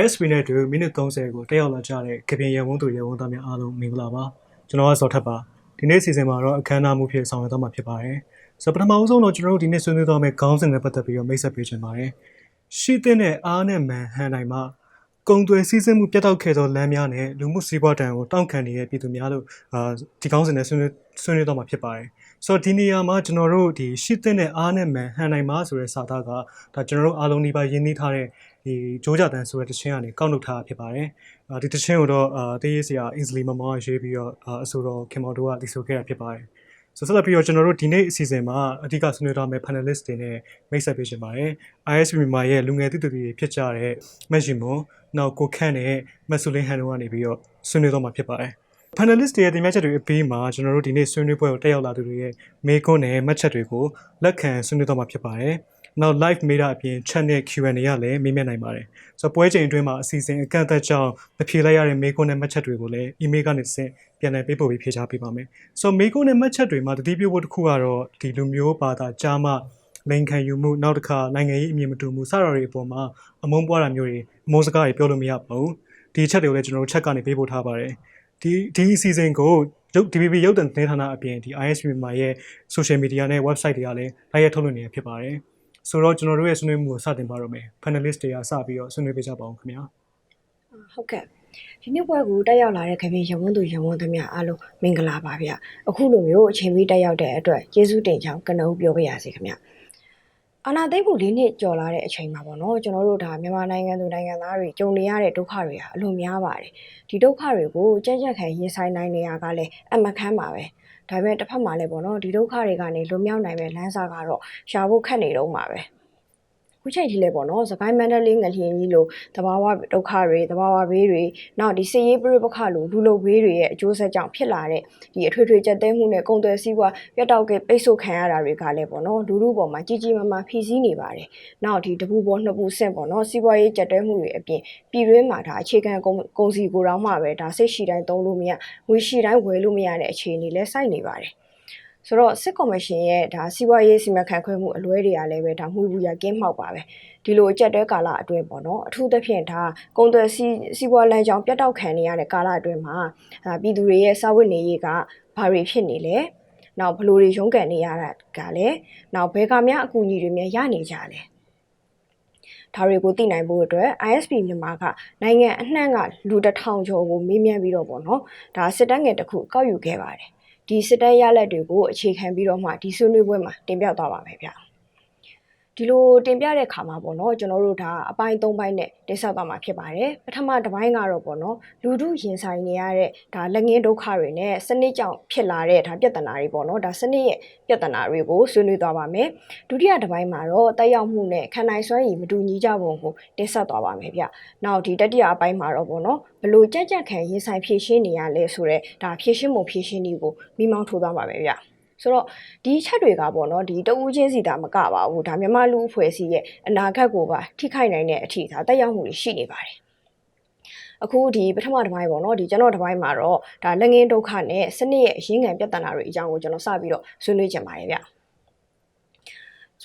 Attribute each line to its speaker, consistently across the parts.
Speaker 1: ISP နဲ့အတူမိနစ်30ကိုတက်ရောက်လာကြတဲ့ကပြင်ရဝုန်းသူရဝုန်းသားများအားလုံးမင်္ဂလာပါကျွန်တော်ကစောထပ်ပါဒီနေ့စီစဉ်မှာတော့အခမ်းအနားမှုဖြစ်ဆောင်ရွက်သွားမှာဖြစ်ပါတယ်ဆိုတော့ပထမအဆုံးတော့ကျွန်တော်တို့ဒီနေ့ဆွေးနွေးသွားမယ့်ခေါင်းစဉ်နဲ့ပတ်သက်ပြီးတော့မိတ်ဆက်ပေးချင်ပါတယ်ရှိတဲ့အားနဲ့မန်ဟန်တိုင်းမှာကုံသွယ်စည်းစိမ်မှုပြတ်တောက်ခဲ့သောလမ်းများနဲ့လူမှုစီးပွားတံကိုတောင့်ခံနေတဲ့ပြည်သူများလို့အာဒီကောင်းစဉ်နဲ့ဆွေးနွေးဆွေးနွေးတော့မှာဖြစ်ပါတယ်။ဆိုတော့ဒီနေရာမှာကျွန်တော်တို့ဒီရှိတဲ့အားနဲ့မှန်ဟန်နိုင်မှာဆိုတဲ့စာသားကဒါကျွန်တော်တို့အားလုံးဒီပါရင်းနှီးထားတဲ့ ဒီဂျိုးကြတန်ဆိုတဲ့တခြင်းကနေကောက်နှုတ်ထားဖြစ်ပါတယ်။အာဒီတခြင်းကိုတော့အာတေးရေးစရာ easily မမောရေးပြီးတော့အာအဆိုတော်ခင်မော်တို့ကတီဆိုခဲ့တာဖြစ်ပါတယ်။ဆိုဆက်လက်ပြီးတော့ကျွန်တော်တို့ဒီနေ့အစီအစဉ်မှာအဓိကဆွေးနွေးသွားမယ့် panelist တွေနဲ့မိတ်ဆက်ပေးချင်ပါတယ်။ ISP မြန်မာရဲ့လူငယ်သူသူတွေဖြစ်ကြတဲ့မက်ရှင်မွန်နောက်ကိုခန့်နဲ့မက်ဆူလင်းဟန်တို့ကနေပြီးတော့ဆွေးနွေးသွားမှာဖြစ်ပါတယ်။ panelist တွေရဲ့တင်ပြချက်တွေအပြီးမှာကျွန်တော်တို့ဒီနေ့ဆွေးနွေးပွဲကိုတက်ရောက်လာသူတွေရဲ့မေးခွန်းနဲ့မှတ်ချက်တွေကိုလက်ခံဆွေးနွေးသွားမှာဖြစ်ပါတယ်။ နောက် live မေးတာအပြင် channel Q&A ရလည်းမေးမြန်းနိုင်ပါတယ်။ဆိုတော့ပွဲချိန်အတွင်းမှာအစီအစဉ်အကန့်အသတ်ကြောင့်မဖြေလိုက်ရတဲ့မေးခွန်းနဲ့မှတ်ချက်တွေကိုလည်း email ကနေတစ်ဆင့်ပြန်လည်ပေးပို့ပြီးဖြေချပေးပါမယ်။ဆိုတော့မေးခွန်းနဲ့မှတ်ချက်တွေမှာတတိပြုဖို့တစ်ခုကတော့ဒီလူမျိုးဘာသာကြားမှလိန်ခံယူမှုနောက်တစ်ခါနိုင်ငံရေးအမြင်မတူမှုစတာတွေအပေါ်မှာအမုန်းပွားတာမျိုးတွေအမုန်းစကားတွေပြောလို့မရပါဘူး။ဒီအချက်တွေကိုလည်းကျွန်တော်တို့ချက်ကနေပေးပို့ထားပါတယ်။ဒီဒီအစီအစဉ်ကိုရုပ် DVB ရုပ်သံသတင်းဌာနအပြင်ဒီ ISP မှာရဲ့ social media နဲ့ website တွေကလည်းလိုက်ရထုတ်လွှင့်နေတာဖြစ်ပါတယ်။ ဆိုတော့ကျွန်တော်တို့ရဲ့ဆွေးနွေးမှုကိုစတင်ပါတော့မယ်။ panelist တွေကစပြီးတော့ဆွေးနွေးပေးကြပါအောင်ခင်ဗျာ။
Speaker 2: ဟုတ်ကဲ့ဒီနေ့ပွဲကိုတက်ရောက်လာတဲ့ခင်ဗျရဝန်းသူရဝန်းသမျှအားလုံးမင်္ဂလာပါဗျအခုလိုမျိုးအချိန်ပြီးတက်ရောက်တဲ့အတွက်ကျေးဇူးတင်ကြောင်းကနဦးပြောပြရစီခင်ဗျအာနာသိမ့်မှု၄နှစ်ကျော်လာတဲ့အချိန်မှာပေါ့နော်ကျွန်တော်တို့ဒါမြန်မာနိုင်ငံသူနိုင်ငံသားတွေကြုံနေရတဲ့ဒုက္ခတွေဟာအလွန်များပါတယ်ဒီဒုက္ခတွေကိုကြက်ကြက်ခံရင်ဆိုင်နိုင်နေရကလည်းအမခမ်းပါပဲ ဒါပေမဲ့တစ်ဖက်မှာလည်းပေါ့နော်ဒီဒုက္ခတွေကနေလွတ်မြောက်နိုင်မဲ့လမ်းစာကတော့ရှာဖို့ခက်နေတော့မှာပဲ ခုချိန်ထိလဲပေါ့နော်စကိုင်းမန္တလေးငလျင်ကြီးလိုတဘာဝဒုက္ခတွေတဘာဝဘေးတွေနောက်ဒီစစ်ရေးပြိပခလိုလူလုံဘေးတွေရဲ့အကျိုးဆက်ကြောင့်ဖြစ်လာတဲ့ဒီအထွေထွေကြက်တဲမှုနဲ့ကုန်သွယ်စည်းဝါးပြတ်တောက်ကပိတ်ဆို့ခံရတာတွေကလည်းပေါ့နော်လူလူပေါ်မှာကြီးကြီးမားမားဖိစီးနေပါတယ်နောက်ဒီတပူပေါ်နှစ်ပူဆင့်ပေါ့နော်စီးပွားရေးကြက်တဲမှုတွေအပြင်ပြည်တွင်းမှာဒါအခြေခံကုန်ကုန်စည်ကိုတောင်မှပဲဒါစိတ်ရှိတိုင်းသုံးလို့မရငွေရှိတိုင်းဝယ်လို့မရတဲ့အခြေအနေလဲစိုက်နေပါတယ် ဆိုတော့စစ်ကော်မရှင်ရဲ့ဒါစီးပွားရေးစီမံခန့်ခွဲမှုအလွဲတွေကလည်းပဲဒါမှုဘူးရကင်းမှောက်ပါပဲဒီလိုအကြက်တဲကာလအတွင်းပေါ့နော်အထူးသဖြင့်ဒါကုန်သွယ်စီစီးပွားလမ်းကြောင်းပြတ်တောက်ခံနေရတဲ့ကာလအတွင်းမှာဒါပြည်သူတွေရဲ့စာဝတ်နေရေးကဘာတွေဖြစ်နေလဲနောက်ဘလို့တွေရုန်းကန်နေရတာကလည်းနောက်ဘယ်ကများအကူအညီတွေများရနေကြလဲဒါတွေကိုသိနိုင်ဖို့အတွက် ISP မြန်မာကနိုင်ငံအနှံ့ကလူတစ်ထောင်ကျော်ကိုမေးမြန်းပြီးတော့ပေါ့နော်ဒါစစ်တမ်းငယ်တစ်ခုကောက်ယူခဲ့ပါတယ် ဒီစစ်တမ်းရလဒ်တွေကိုအခြေခံပြီးတော့မှဒီဆွေးနွေးပွဲမှာတင်ပြသွားပါမယ်ဗျ ဒီလိုတင်ပြတဲ့ခါမှာပေါ့နော်ကျွန်တော်တို့ဒါအပိုင်း၃ပိုင်းနဲ့တင်ဆက်သွားမှာဖြစ်ပါတယ်ပထမတစ်ပိုင်းကတော့ပေါ့နော်လူထုရင်ဆိုင်နေရတဲ့ဒါလက်ငင်းဒုက္ခတွေနဲ့စနစ်ကြောင့်ဖြစ်လာတဲ့ဒါပြဿနာတွေပေါ့နော်ဒါစနစ်ရဲ့ပြဿနာတွေကိုဆွေးနွေးသွားပါမယ်ဒုတိယတစ်ပိုင်းမှာတော့တက်ရောက်မှုနဲ့ခံနိုင်စွမ်းရည်မတူညီကြပုံကိုတင်ဆက်သွားပါမယ်ဗျနောက်ဒီတတိယအပိုင်းမှာတော့ပေါ့နော်ဘလို့ကြက်ကြက်ခံရင်ဆိုင်ဖြည့်ရှင်းနေရလဲဆိုတော့ဒါဖြည့်ရှင်းမှုဖြည့်ရှင်းနည်းကိုမိမောင်းထိုးသွားပါမယ်ဗျ ဆိုတော့ဒီချက်တွေကပေါ့နော်ဒီတဦးချင်းစီတာမကပါဘူးဒါမြန်မာလူအဖွဲ့အစည်းရဲ့အနာဂတ်ကိုပါထိခိုက်နိုင်တဲ့အထိဒါတက်ရောက်မှုတွေရှိနေပါတယ်အခုဒီပထမတစ်ပိုင်းပေါ့နော်ဒီကျွန်တော်တစ်ပိုင်းမှာတော့ဒါလက်ငင်းဒုက္ခနဲ့စနစ်ရဲ့အရင်းခံပြဿနာတွေအကြောင်းကိုကျွန်တော်စပြီးတော့ဆွေးနွေးကြပါတယ်ဗျ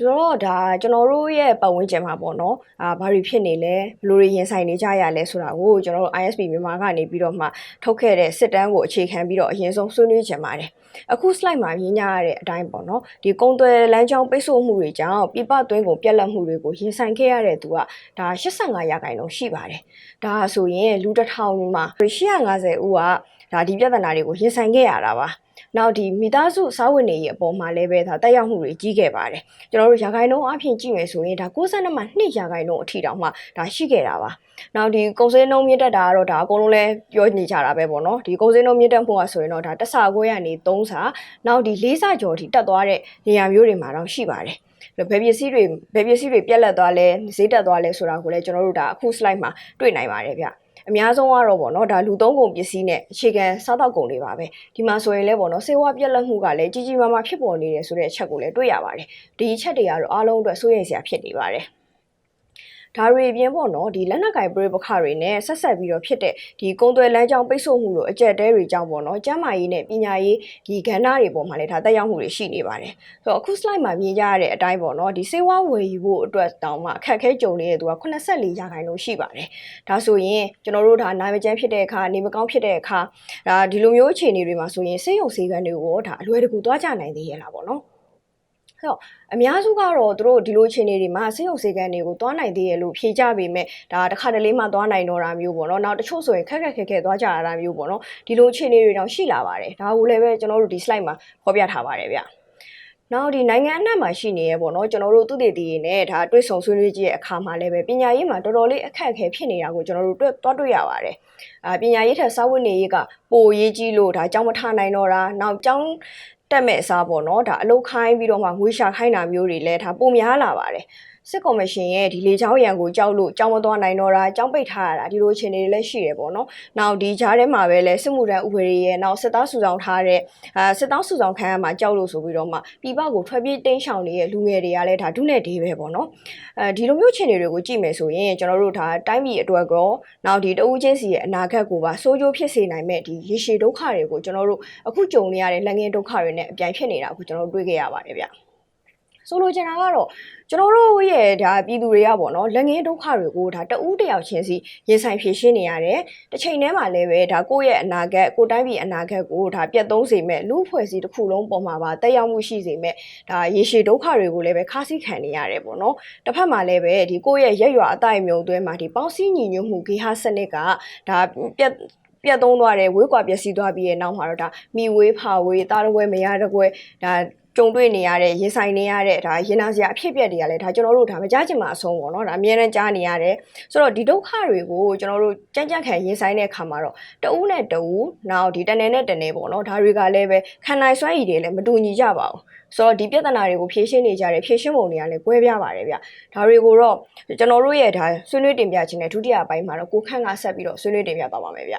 Speaker 2: ဆိုတော့ဒါကျွန်တော်တို့ရဲ့ပတ်ဝန်းကျင်မှာပေါ့နော်အာဘာတွေဖြစ်နေလဲဘယ်လိုတွေရင်ဆိုင်နေကြရလဲဆိုတာကိုကျွန်တော်တို့ ISP မြန်မာကနေပြီးတော့မှထုတ်ခဲ့တဲ့စစ်တမ်းကိုအခြေခံပြီးတော့အရင်ဆုံးဆွေးနွေးကြပါတယ်အခု slide မှာမြင်ကြရတဲ့အတိုင်းပေါ့နော်ဒီကုံသွယ်လမ်းကြောင်းပိတ်ဆို့မှုတွေကြောင့်ပြပသွင်းကိုပြက်လက်မှုတွေကိုရင်ဆိုင်ခဲ့ရတဲ့သူကဒါ85ရာခိုင်နှုန်းရှိပါတယ်ဒါဆိုရင်လူတစ်ထောင်မှာ850ဦးကဒါဒီပြဿနာတွေကိုရင်ဆိုင်ခဲ့ရတာပါ နောက်ဒီမိသားစုစားဝတ်နေရေးအပေါ်မှာလည်းပဲဒါတက်ရောက်မှုတွေကြီးခဲ့ပါတယ်ကျွန်တော်တို့ရာခိုင်နှုန်းအပြင်ကြည့်မယ်ဆိုရင်ဒါ62မှာ2ရာခိုင်နှုန်းအထိတောင်မှဒါရှိခဲ့တာပါနောက်ဒီကုန်စည်နှုန်းမြင့်တက်တာကတော့ဒါအကုန်လုံးလဲပြောနေကြတာပဲပေါ့နော်ဒီကုန်စည်နှုန်းမြင့်တက်မှုကဆိုရင်တော့ဒါတစ်ဆခွဲရနေ3ဆနောက်ဒီ4ဆကျော်ထိတက်သွားတဲ့နေရာမျိုးတွေမှာတော့ရှိပါတယ်ဘယ်ပစ္စည်းတွေဘယ်ပစ္စည်းတွေပြက်လက်သွားလဲဈေးတက်သွားလဲဆိုတာကိုလည်းကျွန်တော်တို့ဒါအခု slide မှာတွေ့နိုင်ပါတယ်ဗျ အများဆုံးကတော့ပေါ့နော်ဒါလူသုံးကုန်ပစ္စည်းနဲ့အခြေခံစားတောက်ကုန်တွေပါပဲဒီမှာဆိုရင်လည်းပေါ့နော်စေဝါပြက်လက်မှုကလည်းကြီးကြီးမားမားဖြစ်ပေါ်နေတယ်ဆိုတဲ့အချက်ကိုလည်းတွေ့ရပါတယ်ဒီအချက်တွေကတော့အားလုံးအတွက်စိုးရိမ်စရာဖြစ်နေပါတယ် ဒါတွေအပြင်ပေါ့နော်ဒီလက်နက်ကင်ပရိပခတွေနဲ့ဆက်ဆက်ပြီးတော့ဖြစ်တဲ့ဒီကုန်းသွယ်လမ်းကြောင်းပိတ်ဆို့မှုလိုအကြက်တဲတွေကြောင့်ပေါ့နော်ကျန်းမာရေးနဲ့ပညာရေးဒီကဏ္ဍတွေပေါ်မှာလည်းဒါတက်ရောက်မှုတွေရှိနေပါတယ်ဆိုတော့အခု slide မှာမြင်ကြရတဲ့အတိုင်းပေါ့နော်ဒီစေဝါဝယ်ယူဖို့အတွက်တောင်မှအခက်အခဲကြုံနေတဲ့သူက84ရာခိုင်နှုန်းရှိပါတယ်ဒါဆိုရင်ကျွန်တော်တို့ဒါနိုင်မကျန်းဖြစ်တဲ့အခါနေမကောင်းဖြစ်တဲ့အခါဒါဒီလိုမျိုးအခြေအနေတွေမှာဆိုရင်စေယုံစေကန်းတွေကိုဒါအလွယ်တကူသွားကြနိုင်သေးရဲ့လားပေါ့နော် ဆိုတော့အများစုကတော့သူတို့ဒီလိုအခြေအနေတွေမှာစေယုံစေကန်းတွေကိုသွားနိုင်သေးရဲ့လို့ဖြေကြပေမဲ့ဒါတစ်ခါတလေမှသွားနိုင်တော့တာမျိုးပေါ့နော်နောက်တချို့ဆိုရင်ခက်ခက်ခဲခဲသွားကြရတာမျိုးပေါ့နော်ဒီလိုအခြေအနေတွေတောင်ရှိလာပါတယ်ဒါကိုလည်းပဲကျွန်တော်တို့ဒီ slide မှာဖော်ပြထားပါတယ်ဗျနောက်ဒီနိုင်ငံအနှံ့မှာရှိနေရပေါ့နော်ကျွန်တော်တို့သူတည်တည်နဲ့ဒါတွေ့ဆုံဆွေးနွေးကြည့်တဲ့အခါမှာလည်းပဲပညာရေးမှာတော်တော်လေးအခက်အခဲဖြစ်နေတာကိုကျွန်တော်တို့တွေ့သွားတွေ့ရပါတယ်အာပညာရေးထက်စာဝတ်နေရေးကပိုရေးကြီးလို့ဒါကြောင်းမထနိုင်တော့တာနောက်ကြောင်း တက်မဲ့အစားပေါ့နော်ဒါအလုတ်ခိုင်းပြီးတော့မှငွေရှာခိုင်းတာမျိုးတွေလည်းဒါပုံများလာပါတယ် စစ်ကော်မရှင်ရဲ့ဒီလေချောင်းရံကိုကြောက်လို့ကြောင်းမသွားနိုင်တော့တာကြောင်းပိတ်ထားရတာဒီလိုအခြေအနေတွေလည်းရှိတယ်ပေါ့နော်။နောက်ဒီဂျားထဲမှာပဲလဲစစ်မှုထမ်းဥပဒေရဲ့နောက်စစ်သားစုဆောင်ထားတဲ့အာစစ်သားစုဆောင်ခံရမှာကြောက်လို့ဆိုပြီးတော့မှပြည်ပကိုထွက်ပြေးတိမ်းရှောင်နေတဲ့လူငယ်တွေကလည်းဒါဒုနဲ့ဒေးပဲပေါ့နော်။အဲဒီလိုမျိုးအခြေအနေတွေကိုကြည့်မယ်ဆိုရင်ကျွန်တော်တို့ဒါတိုင်းပြည်အတွက်ကောနောက်ဒီတဦးချင်းစီရဲ့အနာဂတ်ကိုပါစိုးကျိုးဖြစ်စေနိုင်မဲ့ဒီရေရှည်ဒုက္ခတွေကိုကျွန်တော်တို့အခုကြုံနေရတဲ့လက်ငင်းဒုက္ခတွေနဲ့အပြိုင်ဖြစ်နေတာကိုကျွန်တော်တို့တွေ့ခဲ့ရပါတယ်ဗျ။ဆိုလိုချင်တာကတော့ ကျွန်တော်တို့ရဲ့ဒါပြည်သူတွေကပေါ့နော်လက်ငင်းဒုက္ခတွေကိုဒါတဦးတယောက်ချင်းစီရင်ဆိုင်ဖြေရှင်းနေရတယ်တစ်ချိန်တည်းမှာလည်းပဲဒါကိုယ့်ရဲ့အနာဂတ်ကိုယ်တိုင်းပြည်အနာဂတ်ကိုဒါပြတ်သုံးစေမဲ့လူဖွဲ့စည်းတစ်ခုလုံးပေါ်မှာပါတက်ရောက်မှုရှိစေမဲ့ဒါရေရှည်ဒုက္ခတွေကိုလည်းပဲခါးစည်းခံနေရတယ်ပေါ့နော်တစ်ဖက်မှာလည်းပဲဒီကိုယ့်ရဲ့ရက်ရွာအတိုင်းမြုံသွဲမှာဒီပေါင်းစည်းညီညွတ်မှုဂေဟစနစ်ကဒါပြတ်ပြတ်သုံးသွားတယ်ဝေးကွာပျက်စီးသွားပြီးရဲ့နောက်မှာတော့ဒါမိဝေးဖာဝေးတားတကွဲမရတကွဲဒါ ကြုံတွေ့နေရတဲ့ရင်ဆိုင်နေရတဲ့ဒါရင်နာစရာအဖြစ်အပျက်တွေကလည်းဒါကျွန်တော်တို့ဒါမကြားချင်မှအဆုံးပေါ့နော်ဒါအများနဲ့ကြားနေရတယ်ဆိုတော့ဒီဒုက္ခတွေကိုကျွန်တော်တို့ကြမ်းကြမ်းခံရင်ဆိုင်တဲ့အခါမှာတော့တဦးနဲ့တဦးနောက်ဒီတနယ်နဲ့တနယ်ပေါ့နော်ဒါတွေကလည်းပဲခံနိုင်စွမ်းရည်တွေလည်းမတူညီကြပါဘူးဆိုတော့ဒီပြဿနာတွေကိုဖြေရှင်းနေကြတယ်ဖြေရှင်းပုံတွေကလည်းကွဲပြားပါတယ်ဗျဒါတွေကိုတော့ကျွန်တော်တို့ရဲ့ဒါဆွေးနွေးတင်ပြခြင်းနဲ့ဒုတိယပိုင်းမှာတော့ကိုခန့်ကဆက်ပြီးတော့ဆွေးနွေးတင်ပြသွားပါမယ်ဗျ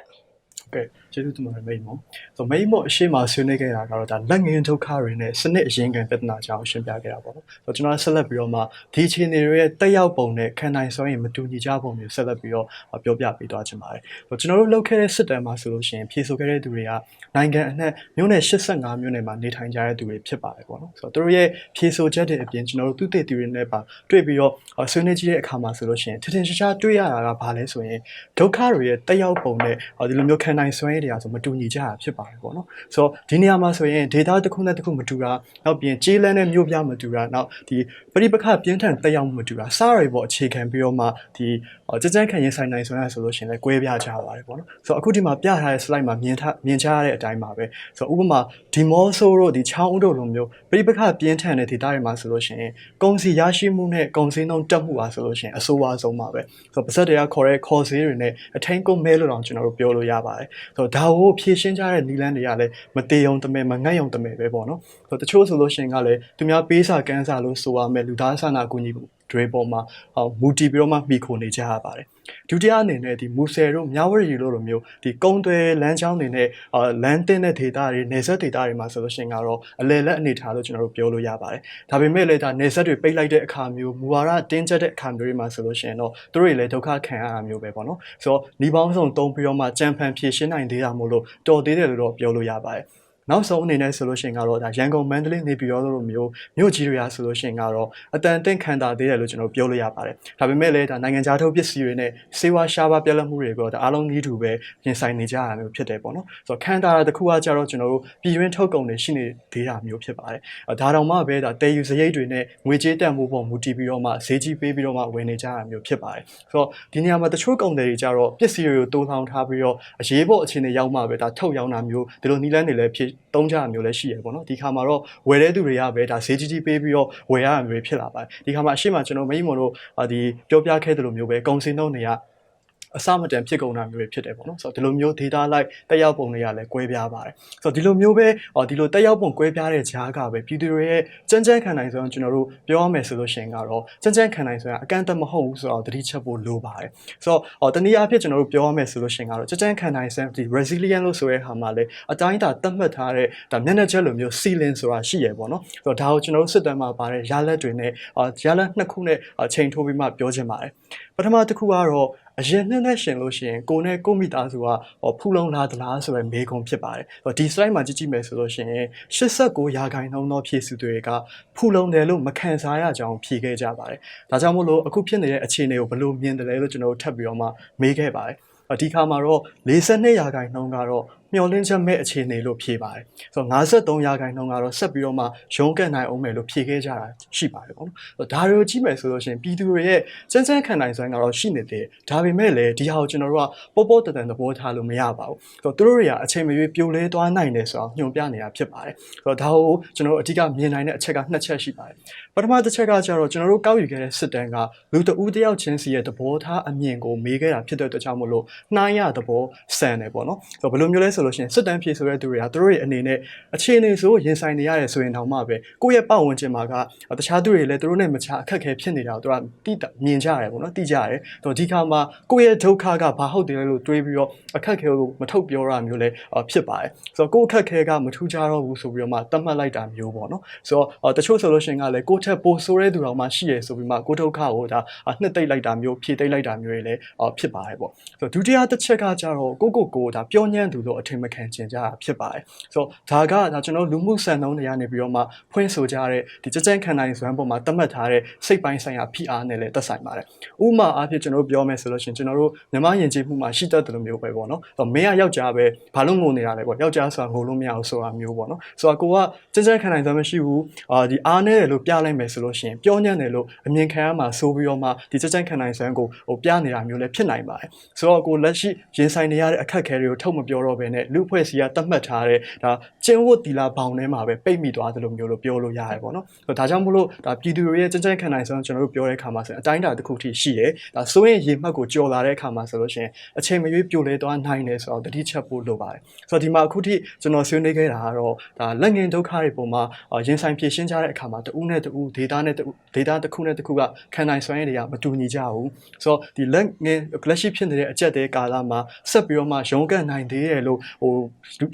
Speaker 3: ကဲ ကျေးဇူးတင်ပါတယ်မိတ်မောဆိုမိတ်မောအရှိမဆွေးနွေးခဲ့တာကတော့ဒါလက်ငင်းဒုက္ခတွေနဲ့စနစ်အရင်ခံပြဿနာကြောင့်ရှင်းပြခဲ့တာပေါ့နော်ဆိုတော့ကျွန်တော်ဆက်လက်ပြီးတော့မှဒီအခြေအနေတွေရဲ့တက်ရောက်ပုံနဲ့ခံနိုင်စွမ်းရည်မတူညီကြပုံမျိုးဆက်လက်ပြီးတော့ပြောပြပေးသွားချင်ပါတယ်ဆိုတော့ကျွန်တော်တို့လုပ်ခဲ့တဲ့စစ်တမ်းမှာဆိုလို့ရှိရင်ဖြည့်ဆိုခဲ့တဲ့သူတွေကနိုင်ငံအနှံ့မြို့နယ်85မြို့နယ်မှာနေထိုင်ကြတဲ့သူတွေဖြစ်ပါတယ်ပေါ့နော်ဆိုတော့သူတို့ရဲ့ဖြည့်ဆိုချက်တွေအပြင်ကျွန်တော်တို့သူတည်သူတွေနဲ့ပါတွေ့ပြီးတော့ဆွေးနွေးကြည့်တဲ့အခါမှာဆိုလို့ရှိရင်ထင်ထင်ရှားရှားတွေ့ရတာကဘာလဲဆိုရင်ဒုက္ခတွေရဲ့တက်ရောက်ပုံနဲ့ဒီလိုမျိုးခံနိုင်စွမ်းရည်တွေကဆိုမတူညီကြတာဖြစ်ပါတယ်ပေါ့နော်ဆိုတော့ဒီနေရာမှာဆိုရင် data တစ်ခုနဲ့တစ်ခုမတူတာနောက်ပြီးရင်ကြေးလန်းနဲ့မြို့ပြမတူတာနောက်ဒီပရိပခပြင်းထန်တက်ရောက်မှုမတူတာစားရပေါ့အခြေခံပြီးတော့မှဒီကြကြခံရင်ဆိုင်နိုင်စွမ်းရဆိုလို့ရှိရင်လည်းကွဲပြားကြပါတယ်ပေါ့နော်ဆိုတော့အခုဒီမှာပြထားတဲ့ slide မှာမြင်ထားမြင်ချရတဲ့အတိုင်းပါပဲဆိုတော့ဥပမာဒီမောဆိုတို့ဒီချောင်းဥတို့လိုမျိုးပရိပခပြင်းထန်တဲ့ data တွေမှာဆိုလို့ရှိရင်ကုန်စီရရှိမှုနဲ့ကုန်စည်နှုန်းတက်မှုပါဆိုလို့ရှိရင်အဆိုးအဝါဆုံးပါပဲဆိုတော့ပါဇက်တွေကခေါ်တဲ့ခေါ်စည်းတွေနဲ့အထင်းကုန်မဲလို့တော့ကျွန်တော်တို့ပြောလို့ရပါတယ်ဆိုတော့ဒါကိုဖြည့်ရှင်းကြတဲ့နီလန်းတွေကလည်းမတေယုံတမဲမငတ်ယုံတမဲပဲပေါ့နော်ဆိုတော့တချို့ဆိုလို့ရှိရင်ကလည်းသူများပေးစာကန်းစာလို့ဆိုရမယ်လူသားဆန္ဒကူညီ တွေပေါ်မှာဟောမူတီပြီးတော့မှမိခိုနေကြရပါတယ်ဒုတိယအနေနဲ့ဒီမူဆယ်တို့မြဝရီတို့လိုမျိုးဒီကုန်းသွယ်လမ်းကြောင်းတွေနဲ့အာလမ်းတင်းတဲ့ဒေသတွေနေဆက်ဒေသတွေမှာဆိုလို့ရှိရင်ကတော့အလဲလက်အနေထားလို့ကျွန်တော်တို့ပြောလို့ရပါတယ်ဒါပေမဲ့လည်းဒါနေဆက်တွေပိတ်လိုက်တဲ့အခါမျိုးမူဝါဒတင်းကျပ်တဲ့အခါမျိုးတွေမှာဆိုလို့ရှိရင်တော့သူတို့တွေလည်းဒုက္ခခံရတာမျိုးပဲပေါ့နော်ဆိုတော့ဒီပေါင်းစုံသုံးပြီးတော့မှကြံဖန်ဖြည့်ရှင်းနိုင်သေးတာမို့လို့တော်သေးတယ်လို့တော့ပြောလို့ရပါတယ် နောက်ဆုံးအနေနဲ့ဆိုလို့ရှိရင်ကတော့ဒါရန်ကုန်မန္တလေးနေပြည်တော်လိုမျိုးမြို့ကြီးတွေရာဆိုလို့ရှိရင်ကတော့အတန်တင့်ခံတာသေးတယ်လို့ကျွန်တော်ပြောလို့ရပါတယ်။ဒါပေမဲ့လည်းဒါနိုင်ငံခြားထုတ်ပစ္စည်းတွေနဲ့စေဝါရှားပါပြက်လက်မှုတွေကိုဒါအားလုံးကြီးတူပဲရင်ဆိုင်နေကြရတာမျိုးဖြစ်တယ်ပေါ့နော်။ဆိုတော့ခံတာတစ်ခုကကြတော့ကျွန်တော်တို့ပြည်တွင်းထုတ်ကုန်တွေရှိနေသေးတာမျိုးဖြစ်ပါတယ်။ဒါတောင်မှပဲဒါတည်ယူစရိတ်တွေနဲ့ငွေကြေးတက်မှုပေါ်မူတည်ပြီးတော့မှဈေးကြီးပေးပြီးတော့မှဝယ်နေကြရတာမျိုးဖြစ်ပါတယ်။ဆိုတော့ဒီနေရာမှာတချို့ကုန်တွေကြတော့ပစ္စည်းတွေကိုတိုးလောင်ထားပြီးတော့အရေးပေါ်အခြေအနေရောက်မှပဲဒါထုတ်ရောင်းတာမျိုးဒီလိုနီးလန်းတွေလည်းဖြစ်သုံးကြတာမျိုးလည်းရှိရပေါ့နော်ဒီခါမှာတော့ဝယ်တဲ့သူတွေကပဲဒါဈေးကြီးကြီးပေးပြီးတော့ဝယ်ရတာမျိုးဖြစ်လာပါတယ်ဒီခါမှာအရှိမကျွန်တော်မိမတို့ဒီပြောပြခဲ့သလိုမျိုးပဲကုန်စည်နှုန်းတွေက အစမတန်ဖြစ်ကုန်တာမျိုးတွေဖြစ်တယ်ပေါ့နော်ဆိုတော့ဒီလိုမျိုး data လိုက်တက်ရောက်ပုံတွေကလည်းကွဲပြားပါတယ်ဆိုတော့ဒီလိုမျိုးပဲအော်ဒီလိုတက်ရောက်ပုံကွဲပြားတဲ့ဂျားကပဲပြည်သူတွေရဲ့ကြမ်းကြမ်းခံနိုင်ဆိုရင်ကျွန်တော်တို့ပြောရမယ်ဆိုလို့ရှိရင်ကတော့ကြမ်းကြမ်းခံနိုင်ဆိုရင်အကန့်အသတ်မဟုတ်ဘူးဆိုတော့သတိချက်ဖို့လိုပါတယ်ဆိုတော့အော်တနည်းအားဖြင့်ကျွန်တော်တို့ပြောရမယ်ဆိုလို့ရှိရင်ကတော့ကြမ်းကြမ်းခံနိုင်စံဒီ resilient လို့ဆိုရဲဟာမှာလေအတိုင်းအတာသတ်မှတ်ထားတဲ့ဒါမျက်နှာချက်လိုမျိုး ceiling ဆိုတာရှိရပေါ့နော်ဆိုတော့ဒါကိုကျွန်တော်တို့စစ်တမ်းမှာပါတဲ့ရလက်တွေနဲ့အာရလက်နှစ်ခုနဲ့အချိန်ထိုးပြီးမှပြောချင်ပါတယ်ပထမတစ်ခုကတော့အရင်နှစ်နဲ့ရှင်လို့ရှိရင်ကိုနဲ့ကိုမိသားစုကဟောဖူလုံလာသလားဆိုရယ်မေးခွန်းဖြစ်ပါတယ်။ဟောဒီ slide မှာကြည့်ကြည့်မယ်ဆိုလို့ရှိရင်89ရာခိုင်နှုန်းသောဖြည့်စုတွေကဖူလုံတယ်လို့မခံစားရကြအောင်ဖြေခဲ့ကြပါတယ်။ဒါကြောင့်မို့လို့အခုဖြစ်နေတဲ့အခြေအနေကိုဘယ်လိုမြင်တယ်လဲလို့ကျွန်တော်တို့ထပ်ပြီးတော့မှမေးခဲ့ပါတယ်။အဒီခါမှာတော့42ရာခိုင်နှုန်းကတော့ မျောလင်းချက်မဲ့အခြေအနေလို့ဖြေပါတယ်။ဆိုတော့53ရာခိုင်နှုန်းကတော့ဆက်ပြီးတော့မှရုံးကန်နိုင်အောင်မယ်လို့ဖြေခဲ့ကြတာရှိပါတယ်ပေါ့နော်။ဆိုတော့ဒါတွေကိုကြည့်မယ်ဆိုလို့ရှိရင်ပြည်သူတွေရဲ့စမ်းစမ်းခံနိုင်စွမ်းကတော့ရှိနေသေးတယ်။ဒါပေမဲ့လည်းဒီဟာကိုကျွန်တော်တို့ကပေါ်ပေါ်တန်တန်သဘောထားလို့မရပါဘူး။ဆိုတော့သူတို့တွေကအချိန်မရွေးပြိုလဲသွားနိုင်တယ်ဆိုတော့ညွှန်ပြနေတာဖြစ်ပါတယ်။ဆိုတော့ဒါကိုကျွန်တော်တို့အဓိကမြင်နိုင်တဲ့အချက်ကနှစ်ချက်ရှိပါတယ်။ပထမတစ်ချက်ကကျတော့ကျွန်တော်တို့ကောက်ယူခဲ့တဲ့စစ်တမ်းကလူတဦးတစ်ယောက်ချင်းစီရဲ့သဘောထားအမြင်ကိုမေးခဲ့တာဖြစ်တဲ့အတွက်ကြောင့်မို့လို့နှိုင်းရသဘောဆန်တယ်ပေါ့နော်။ဆိုတော့ဘယ်လိုမျိုးလဲဆိုလို့ရှိရင်စစ်တမ်းဖြေဆိုတဲ့သူတွေကသူတို့ရဲ့အနေနဲ့အခြေအနေဆိုရင်ဆိုင်နေရတယ်ဆိုရင်တောင်မှပဲကိုယ့်ရဲ့ပတ်ဝန်းကျင်မှာကတခြားသူတွေလည်းသူတို့နဲ့မချအခက်အခဲဖြစ်နေတာကိုသူကတိတမြင်ကြရတယ်ပေါ့နော်သိကြရတယ်။ဆိုတော့ဒီခါမှာကိုယ့်ရဲ့ဒုက္ခကဘာဟုတ်တယ်လဲလို့တွေးပြီးတော့အခက်အခဲကိုမထုတ်ပြောတာမျိုးလည်းဖြစ်ပါတယ်။ဆိုတော့ကိုယ့်အခက်အခဲကမထူးခြားတော့ဘူးဆိုပြီးတော့မှသတ်မှတ်လိုက်တာမျိုးပေါ့နော်။ဆိုတော့တချို့ဆိုလို့ရှိရင်ကလည်းကိုယ့်ထက်ပိုဆိုးတဲ့သူတော်မှရှိရဆိုပြီးမှကိုယ့်ဒုက္ခကိုဒါနှစ်သိမ့်လိုက်တာမျိုးဖြေသိမ့်လိုက်တာမျိုးတွေလည်းဖြစ်ပါတယ်ပေါ့။ဆိုတော့ဒုတိယတစ်ချက်ကကြတော့ကိုကိုကိုဒါပြောညံ့သူလို့အထင်မခံကျင်ကြတာဖြစ်ပါတယ်။ဆိုတော့ဒါကဒါကျွန်တော်လူမှုစံနှုန်းတွေကနေပြီးတော့မှဖွင့်ဆိုကြတဲ့ဒီကြကြံခံနိုင်စွမ်းပေါ်မှာသတ်မှတ်ထားတဲ့စိတ်ပိုင်းဆိုင်ရာဖိအားနဲ့လည်းသက်ဆိုင်ပါတယ်။ဥပမာအားဖြင့်ကျွန်တော်တို့ပြောမယ်ဆိုလို့ရှိရင်ကျွန်တော်တို့မြမယဉ်ကျေးမှုမှာရှိတတ်တယ်လို့မျိုးပဲပေါ့နော်။ဆိုတော့မင်းကယောက်ျားပဲဘာလို့ငိုနေတာလဲပေါ့။ယောက်ျားဆိုတာငိုလို့မရဘူးဆိုတာမျိုးပေါ့နော်။ဆိုတော့ကိုကကြကြံခံနိုင်စွမ်းမရှိဘူး။အာဒီအားနဲ့တယ်လို့ပြလိုက်မယ်ဆိုလို့ရှိရင်ပြောညံ့တယ်လို့အမြင်ခံရမှာဆိုပြီးတော့မှဒီကြကြံခံနိုင်စွမ်းကိုဟိုပြနေတာမျိုးလည်းဖြစ်နိုင်ပါတယ်။ဆိုတော့ကိုလက်ရှိရင်ဆိုင်နေရတဲ့အခက်အခဲတွေကိုထုတ်မပြောတော့ဘဲနဲ့လူဖွဲ့စီကတတ်မှတ်ထားတဲ့ဒါကျင်းဝတ်တီလာဘောင်ထဲမှာပဲပိတ်မိသွားသလိုမျိုးလို့ပြောလို့ရတယ်ပေါ့နော်။ဒါကြောင့်မို့လို့ဒါပြည်သူတွေရဲ့ကြမ်းကြမ်းခံနိုင်စွမ်းကျွန်တော်တို့ပြောတဲ့အခါမှာဆိုရင်အတိုင်းအတာတစ်ခုထိရှိတယ်။ဒါဆိုရင်ရေမှတ်ကိုကြော်လာတဲ့အခါမှာဆိုလို့ရှိရင်အချိန်မရွေးပြိုလဲသွားနိုင်တယ်ဆိုတော့တတိချက်ဖို့လိုပါတယ်။ဆိုတော့ဒီမှာအခုထိကျွန်တော်ဆွေးနွေးခဲ့တာကတော့ဒါလက်ငင်ဒုက္ခတွေပုံမှာရင်ဆိုင်ဖြေရှင်းကြတဲ့အခါမှာတဦးနဲ့တဦး data နဲ့ data တစ်ခုနဲ့တစ်ခုကခံနိုင်စွမ်းရည်တွေကမတူညီကြဘူး။ဆိုတော့ဒီလက်ငင်လက်ရှိဖြစ်နေတဲ့အကြက်တဲ့ကာလမှာဆက်ပြီးတော့မှရုံးကန်နိုင်သေးတယ်လို့ဟို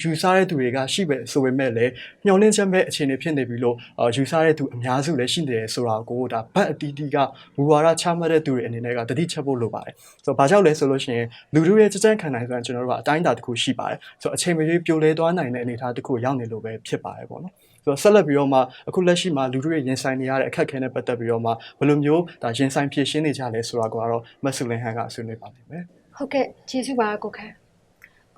Speaker 3: ယူဆတဲ့သူတွေကရှိပဲဆိုပေမဲ့လည်းမျောလင့်ချက်မဲ့အခြေအနေဖြစ်နေပြီလို့ယူဆတဲ့သူအများစုလည်းရှိနေတယ်ဆိုတာကိုဒါဘတ်အတီးတီးကဘူဝါဒချမှတ်တဲ့သူတွေအနေနဲ့ကတတိချက်ဖို့လိုပါတယ်ဆိုတော့ဘာကြောင့်လဲဆိုလို့ရှိရင်လူတို့ရဲ့စကြံခံနိုင်စွမ်းကျွန်တော်တို့ကအတိုင်းအတာတစ်ခုရှိပါတယ်ဆိုတော့အချိန်မရွေးပြိုလဲသွားနိုင်တဲ့အနေအထားတစ်ခုရောက်နေလို့ပဲဖြစ်ပါတယ်ပေါ့နော်ဆိုတော့ဆက်လက်ပြီးတော့မှအခုလက်ရှိမှာလူတို့ရဲ့ရင်ဆိုင်နေရတဲ့အခက်အခဲနဲ့ပတ်သက်ပြီးတော့မှဘယ်လိုမျိုးဒါရင်ဆိုင်ဖြေရှင်းနေကြလဲဆိုတာကတော့မက်ဆူလင်ဟန်ကဆွေးနွေးပါလိမ့်မယ်
Speaker 4: ဟုတ်ကဲ့ကျေးဇူးပါကိုခန့်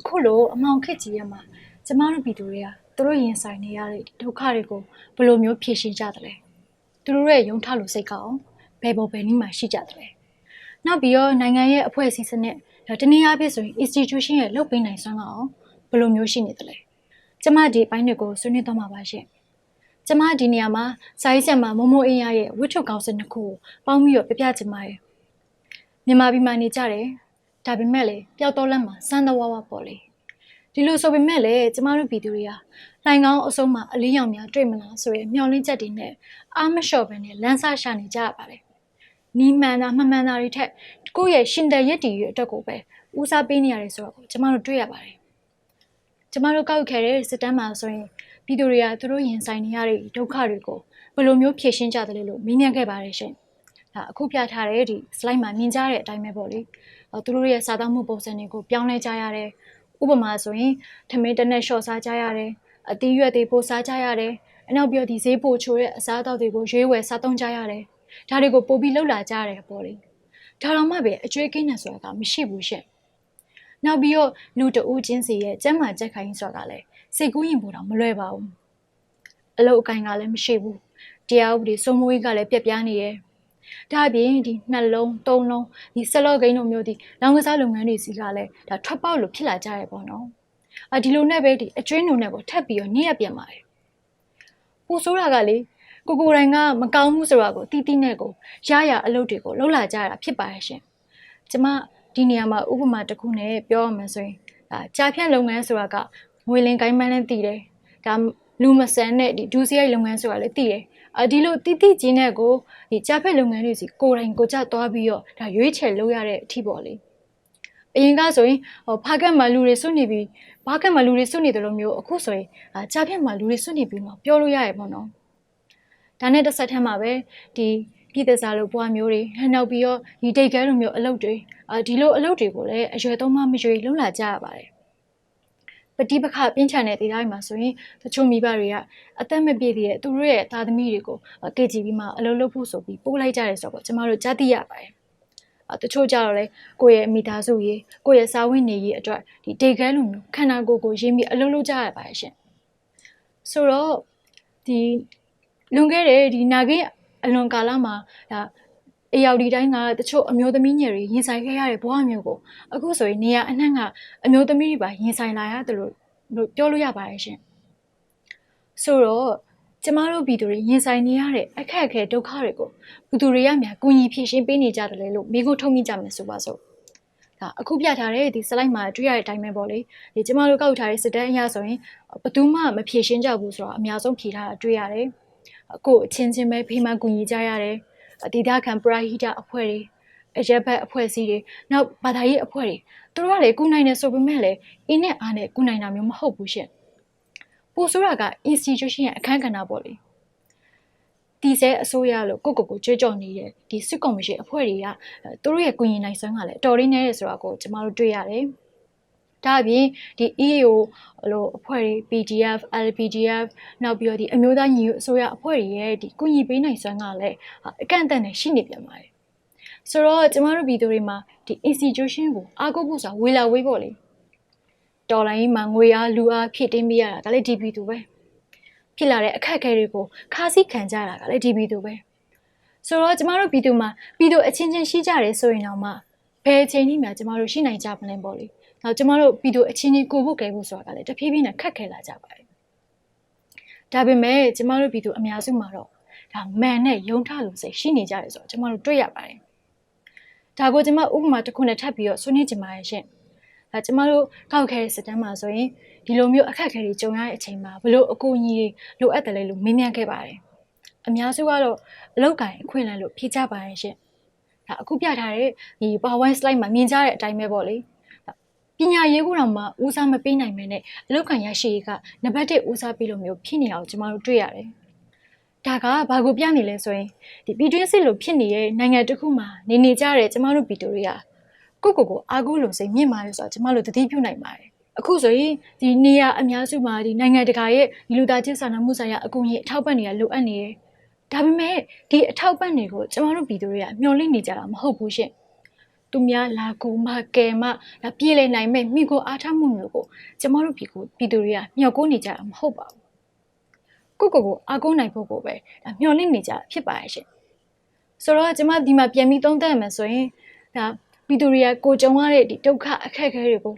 Speaker 4: အခုလိုအမောင်ခက်ကြီးရမှာကျမတို့ပြည်သူတွေကသူတို့ရင်ဆိုင်နေရတဲ့ဒုက္ခတွေကိုဘယ်လိုမျိုးဖြေရှင်းကြသလဲသူတို့ရဲ့ယုံထလို့စိတ်ကောင်းဘယ်ပေါ်ဘယ်နည်းမှရှိကြသလဲနောက်ပြီးတော့နိုင်ငံရဲ့အဖွဲ့အစည်းစနစ်ဒါတနည်းအားဖြင့်ဆိုရင် institution ရဲ့လုပ်ပေးနိုင်စွမ်းကအောင်ဘယ်လိုမျိုးရှိနေသလဲကျမဒီအပိုင်းတွေကိုဆွေးနွေးသွားမှာပါရှင်ကျမဒီနေရာမှာစာရေးဆရာမမမိုးအင်းရရဲ့ဝိထုကောင်စစ်နှစ်ခုကိုပေါင်းပြီးတော့ပြပြချင်ပါတယ်မြန်မာပြည်မှာနေကြတယ် ဒါပေမဲ့လေပျောက်တော့လက်မှာစမ်းတဝါဝါပေါ့လေဒီလိုဆိုပေမဲ့လေကျမတို့ပြည်သူတွေကလိုင်ကောင်းအစုံမှာအလေးရောင်များတွေ့မလားဆိုရင်မျောလင်းချက်တွေနဲ့အားမလျှော့ပဲနဲ့လန်းဆရှာနေကြရပါတယ်နီးမှန်တာမမှန်တာတွေထက်ကိုယ့်ရဲ့ရှင်တဲ့ရက်တီရဲ့အတွက်ကိုပဲဦးစားပေးနေရတယ်ဆိုတော့ကျမတို့တွေ့ရပါတယ်ကျမတို့ကောက်ခဲ့တဲ့စစ်တမ်းမှာဆိုရင်ပြည်သူတွေကသူတို့ရင်ဆိုင်နေရတဲ့ဒုက္ခတွေကိုဘယ်လိုမျိုးဖြေရှင်းကြတယ်လို့မေးမြန်းခဲ့ပါတယ်ရှင်ဒါအခုပြထားတဲ့ဒီ slide မှာမြင်ကြတဲ့အတိုင်းပဲပေါ့လေ သူတို့ရဲ့စားသောက်မှုပုံစံတွေကိုပြောင်းလဲကြရတယ်ဥပမာဆိုရင်ထမင်းတစ်နက်လျှော့စားကြရတယ်အသီးရွက်တွေပို့စားကြရတယ်အနောက်ပြောဒီဈေးပို့ချိုးတဲ့အစားအသောက်တွေကိုရွေးဝယ်စားသုံးကြရတယ်ဒါတွေကိုပို့ပြီးလှုပ်လာကြရတယ်ပေါ့လေဒါတော့မှပဲအကျွေးကင်းနေဆိုတာကမရှိဘူးရှင့်နောက်ပြီးတော့လူတဦးချင်းစီရဲ့ကျမ်းမာကြက်ခိုင်းဆိုတာကလည်းစိတ်ကူးရင်ပို့တော့မလွယ်ပါဘူးအလုပ်အကိုင်ကလည်းမရှိဘူးတရားဥပဒေစိုးမိုးရေးကလည်းပြက်ပြားနေတယ် ဒါအပြင်ဒီနှလုံးသုံးလုံးဒီဆက်လော့ဂိမ်းတို့မျိုးဒီလောင်ကစားလုပ်ငန်းတွေစီကလည်းဒါထွက်ပေါက်လို့ဖြစ်လာကြရပေါ့နော်အဒီလိုနဲ့ပဲဒီအကျွင်းနုံနဲ့ပေါ့ထပ်ပြီးတော့နေ့ရက်ပြန်ပါတယ်ပူဆိုးတာကလေကိုကိုတိုင်ကမကောင်းဘူးဆိုတာကိုတီးတီးနဲ့ကိုရရအလုပ်တွေကိုလှုပ်လာကြရတာဖြစ်ပါရဲ့ရှင်ကျမဒီနေရာမှာဥပမာတစ်ခုနဲ့ပြောရမယ်ဆိုရင်ဒါကြားဖြတ်လုပ်ငန်းဆိုတာကငွေလင်ကိုင်းမှန်းနဲ့တည်တယ်ဒါလူမဆန်တဲ့ဒီဒူးစရိုက်လုပ်ငန်းဆိုတာလည်းတည်တယ် အဒီလိုတိတိကျင်းတဲ့ကိုဒီကြားဖြတ်လုပ်ငန်းတွေစီကိုယ်တိုင်ကိုကြသွားပြီးတော့ဒါရွေးချယ်လုပ်ရတဲ့အထီးပေါ့လေအရင်ကဆိုရင်ဟိုဖားကက်မှာလူတွေစွန့်နေပြီးဘားကက်မှာလူတွေစွန့်နေတယ်လို့မျိုးအခုဆိုရင်အာကြားဖြတ်မှာလူတွေစွန့်နေပြီးမှပြောလို့ရရပေါ့နော်ဒါနဲ့တစ်ဆက်တည်းမှာပဲဒီပြည်သက်စာလိုဘွားမျိုးတွေနောက်ပြီးတော့ဒီဒိတ်ကဲလိုမျိုးအလုပ်တွေအာဒီလိုအလုပ်တွေကိုလည်းအရွယ်သုံးမမရွေလုံလာကြရပါတယ် ပฏิပခပြင်းထန်တဲ့ဒေသတွေမှာဆိုရင်တချို့မိဘတွေကအသက်မပြည့်သေးတဲ့သူတို့ရဲ့သားသမီးတွေကို KGB မှာအလုပ်လုပ်ဖို့ဆိုပြီးပို့လိုက်ကြတယ်ဆိုတော့ကျမတို့ကြားသိရပါတယ်အတချို့ကြတော့လေကိုယ့်ရဲ့မိသားစုရေးကိုယ့်ရဲ့စာဝင်နေရေးအတွက်ဒီဒေကဲလိုမျိုးခန္ဓာကိုယ်ကိုရင်းပြီးအလုပ်လုပ်ကြရပါတယ်ရှင်ဆိုတော့ဒီလွန်ခဲ့တဲ့ဒီနာဂိအလွန်ကာလမှာဒါ အရောက်ဒီတိုင်းကတချို့အမျိုးသမီးငယ်တွေရင်ဆိုင်ခဲ့ရတဲ့ဘဝမျိုးကိုအခုဆိုရင်နေရအနှံ့ကအမျိုးသမီးတွေပါရင်ဆိုင်လာရတယ်လို့လို့ပြောလို့ရပါတယ်ရှင်ဆိုတော့ကျမတို့ပြည်သူတွေရင်ဆိုင်နေရတဲ့အခက်အခဲဒုက္ခတွေကိုဘယ်သူတွေကများကူညီဖြေရှင်းပေးနေကြတယ်လဲလို့မိကိုထုတ်မိကြမယ်ဆိုပါစို့ဒါအခုပြထားတဲ့ဒီ slide မှာတွေ့ရတဲ့အတိုင်းပဲပေါ့လေဒီကျမတို့ကောက်ထားတဲ့စစ်တမ်းအရဆိုရင်ဘယ်သူမှမဖြေရှင်းကြဘူးဆိုတော့အများဆုံးဖြေထားတာတွေ့ရတယ်ကိုယ့်အချင်းချင်းပဲဖေးမှန်ကူညီကြရတယ် အတိဒခံပရာဟိတအဖွဲ့တွေအရက်ဘက်အဖွဲ့အစည်းတွေနောက်ဘာသာရေးအဖွဲ့တွေသူတို့ကလေကုနိုင်တယ်ဆိုပေမဲ့လေအင်းနဲ့အားနဲ့ကုနိုင်တာမျိုးမဟုတ်ဘူးရှင်ပိုဆိုးတာက institution ရဲ့အခန်းကဏ္ဍပေါ့လေဒီစဲအစိုးရလို့ကိုကိုကိုကြွကြော်နေတဲ့ဒီစစ်ကော်မရှင်အဖွဲ့တွေကအဲသူတို့ရဲ့ကုညီနိုင်စွမ်းကလည်းအတော်လေးနည်းတယ်ဆိုတာကိုကျမတို့တွေ့ရတယ် ဒါအပြင်ဒီ EAO လို့အဖွဲ့တွေ PDF, LPDF နောက်ပြီးတော့ဒီအမျိုးသားညီညွတ်အစိုးရအဖွဲ့တွေရဲ့ဒီကုညီပေးနိုင်စွမ်းကလည်းအကန့်အသတ်နဲ့ရှိနေပြန်ပါတယ်။ဆိုတော့ကျမတို့ပြည်သူတွေမှာဒီ institution ကိုအားကိုးဖို့ဆိုတာဝေလာဝေးပေါ့လေ။တော်လိုင်းမှာငွေအားလူအားဖြည့်တင်းပေးရတာဒါလည်းဒီပြည်သူပဲ။ဖြစ်လာတဲ့အခက်အခဲတွေကိုခါးစည်းခံကြတာကလည်းဒီပြည်သူပဲ။ဆိုတော့ကျမတို့ပြည်သူမှာပြည်သူအချင်းချင်းရှိကြတယ်ဆိုရင်တော့မှဘယ်အချိန်ထိမှကျမတို့ရှိနိုင်ကြမလဲပေါ့လေ။ နောက်ကျမတို့ပြည်သူအချင်းချင်းကိုဖို့ကဲဖို့ဆိုတာကလည်းတဖြည်းဖြည်းနဲ့ခက်ခဲလာကြပါတယ်။ဒါပေမဲ့ကျမတို့ပြည်သူအများစုမှာတော့ဒါမန်နဲ့ယုံထလို့စိတ်ရှိနေကြတယ်ဆိုတော့ကျမတို့တွေ့ရပါတယ်။ဒါကိုကျမဥပမာတစ်ခုနဲ့ထပ်ပြီးတော့ဆွေးနွေးကြပါရရှင်။ဒါကျမတို့ကောက်ခဲတဲ့စတမ်းမှာဆိုရင်ဒီလိုမျိုးအခက်အခဲတွေကြုံရတဲ့အချိန်မှာဘလို့အကူအညီတွေလိုအပ်တယ်လဲလို့မေးမြန်းခဲ့ပါတယ်။အများစုကတော့အလောက်ကန်အခွင့်အလမ်းလို့ဖြေကြပါရရှင်။ဒါအခုပြထားတဲ့ဒီ PowerPoint slide မှာမြင်ကြတဲ့အတိုင်းပဲပေါ့လေ။ ပညာရေးကိုတော့မှဦးစားမပေးနိုင်မဲနဲ့အလောက်ကန်ရရှိရေးကနံပါတ်1ဦးစားပေးလို့မျိုးဖြစ်နေအောင်ကျမတို့တွေ့ရတယ်။ဒါကဘာကိုပြနေလဲဆိုရင်ဒီပြည်တွင်းစစ်လိုဖြစ်နေတဲ့နိုင်ငံတစ်ခုမှာနေနေကြတဲ့ကျမတို့ပြည်သူတွေကကိုယ့်ကိုယ်ကိုအားကိုးလို့စိတ်မြင့်မာလို့ဆိုတော့ကျမတို့သတိပြုနိုင်ပါတယ်။အခုဆိုရင်ဒီနေရာအများစုမှာဒီနိုင်ငံတကာရဲ့ဒီလူသားချင်းစာနာမှုဆိုင်ရာအကူအညီအထောက်ပံ့တွေကလိုအပ်နေတယ်။ဒါပေမဲ့ဒီအထောက်ပံ့တွေကိုကျမတို့ပြည်သူတွေကမျှော်လင့်နေကြတာမဟုတ်ဘူးရှင့်။ သူများလာကူမကယ်မဒါပြေးလေနိုင်မဲ့မိကိုအားထားမှုမျိုးကိုကျမတို့ပြည်ကိုပြည်သူတွေကမျှော်ကိုးနေကြတာမဟုတ်ပါဘူး။ကိုယ့်ကိုယ်ကိုအားကိုးနိုင်ဖို့ကိုပဲဒါမျှော်လင့်နေကြတာဖြစ်ပါရဲ့ရှင်။ဆိုတော့ကျမဒီမှာပြန်ပြီးသုံးသပ်ရမယ်ဆိုရင်ဒါပြည်သူတွေကကိုကြုံရတဲ့ဒီဒုက္ခအခက်အခဲတွေကို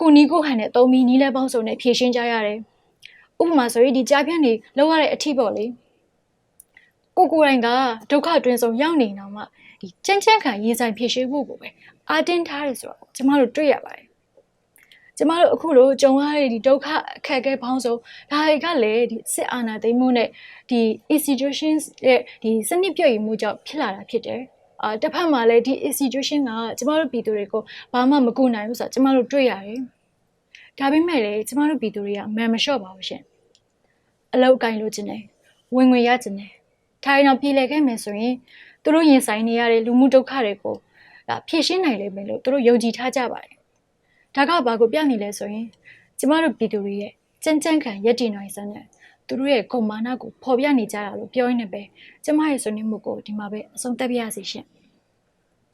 Speaker 4: ကိုနီးကိုဟန်နဲ့သုံးပြီးနီးလဲပေါင်းစုံနဲ့ဖြေရှင်းကြရတယ်။ဥပမာဆိုရင်ဒီကြားပြန့်နေလောက်ရတဲ့အထီးပေါ့လေ။ကိုကိုယ်တိုင်ကဒုက္ခအတွင်းဆုံးရောက်နေတော့မှ ဒီချမ်းချမ်းခံရေးဆိုင်ဖြေရှင်းဖို့ကိုပဲအာတင်းထားရဆိုတော့ကျမတို့တွေ့ရပါတယ်။ကျမတို့အခုလိုကြုံရတဲ့ဒီဒုက္ခအခက်အခဲပေါင်းစုံဒါတွေကလည်းဒီစစ်အာဏာသိမ်းမှုနဲ့ဒီ institutions ရဲ့ဒီစနစ်ပြည့်ရမှုကြောင့်ဖြစ်လာတာဖြစ်တယ်။အာတစ်ဖက်မှာလည်းဒီ institution ကကျမတို့ပြည်သူတွေကိုဘာမှမကူနိုင်ဘူးဆိုတာကျမတို့တွေ့ရတယ်။ဒါပေမဲ့လည်းကျမတို့ပြည်သူတွေကမန်မလျှော့ပါဘူးရှင်။အလောက်ကင်လို့ခြင်းတယ်ဝင်ငွေရခြင်းတယ်ထိုင်တော့ပြည်လဲခဲ့မယ်ဆိုရင် သူတို့ရင်ဆိုင်နေရတဲ့လူမှုဒုက္ခတွေကိုဒါဖြည့်ရှင်းနိုင်လိမ့်မယ်လို့သူတို့ယုံကြည်ထားကြပါတယ်။ဒါကဘာကိုပြနေလဲဆိုရင်ကျမတို့ပြည်သူတွေရဲ့ကြမ်းကြမ်းခံရည်တည်နိုင်စမ်းတဲ့သူတို့ရဲ့ကုံမာနကိုဖော်ပြနေကြတာလို့ပြောရင်းနဲ့ပဲကျမရဲ့ဆွေးနွေးမှုကိုဒီမှာပဲအဆုံးသတ်ပြရစီရှင်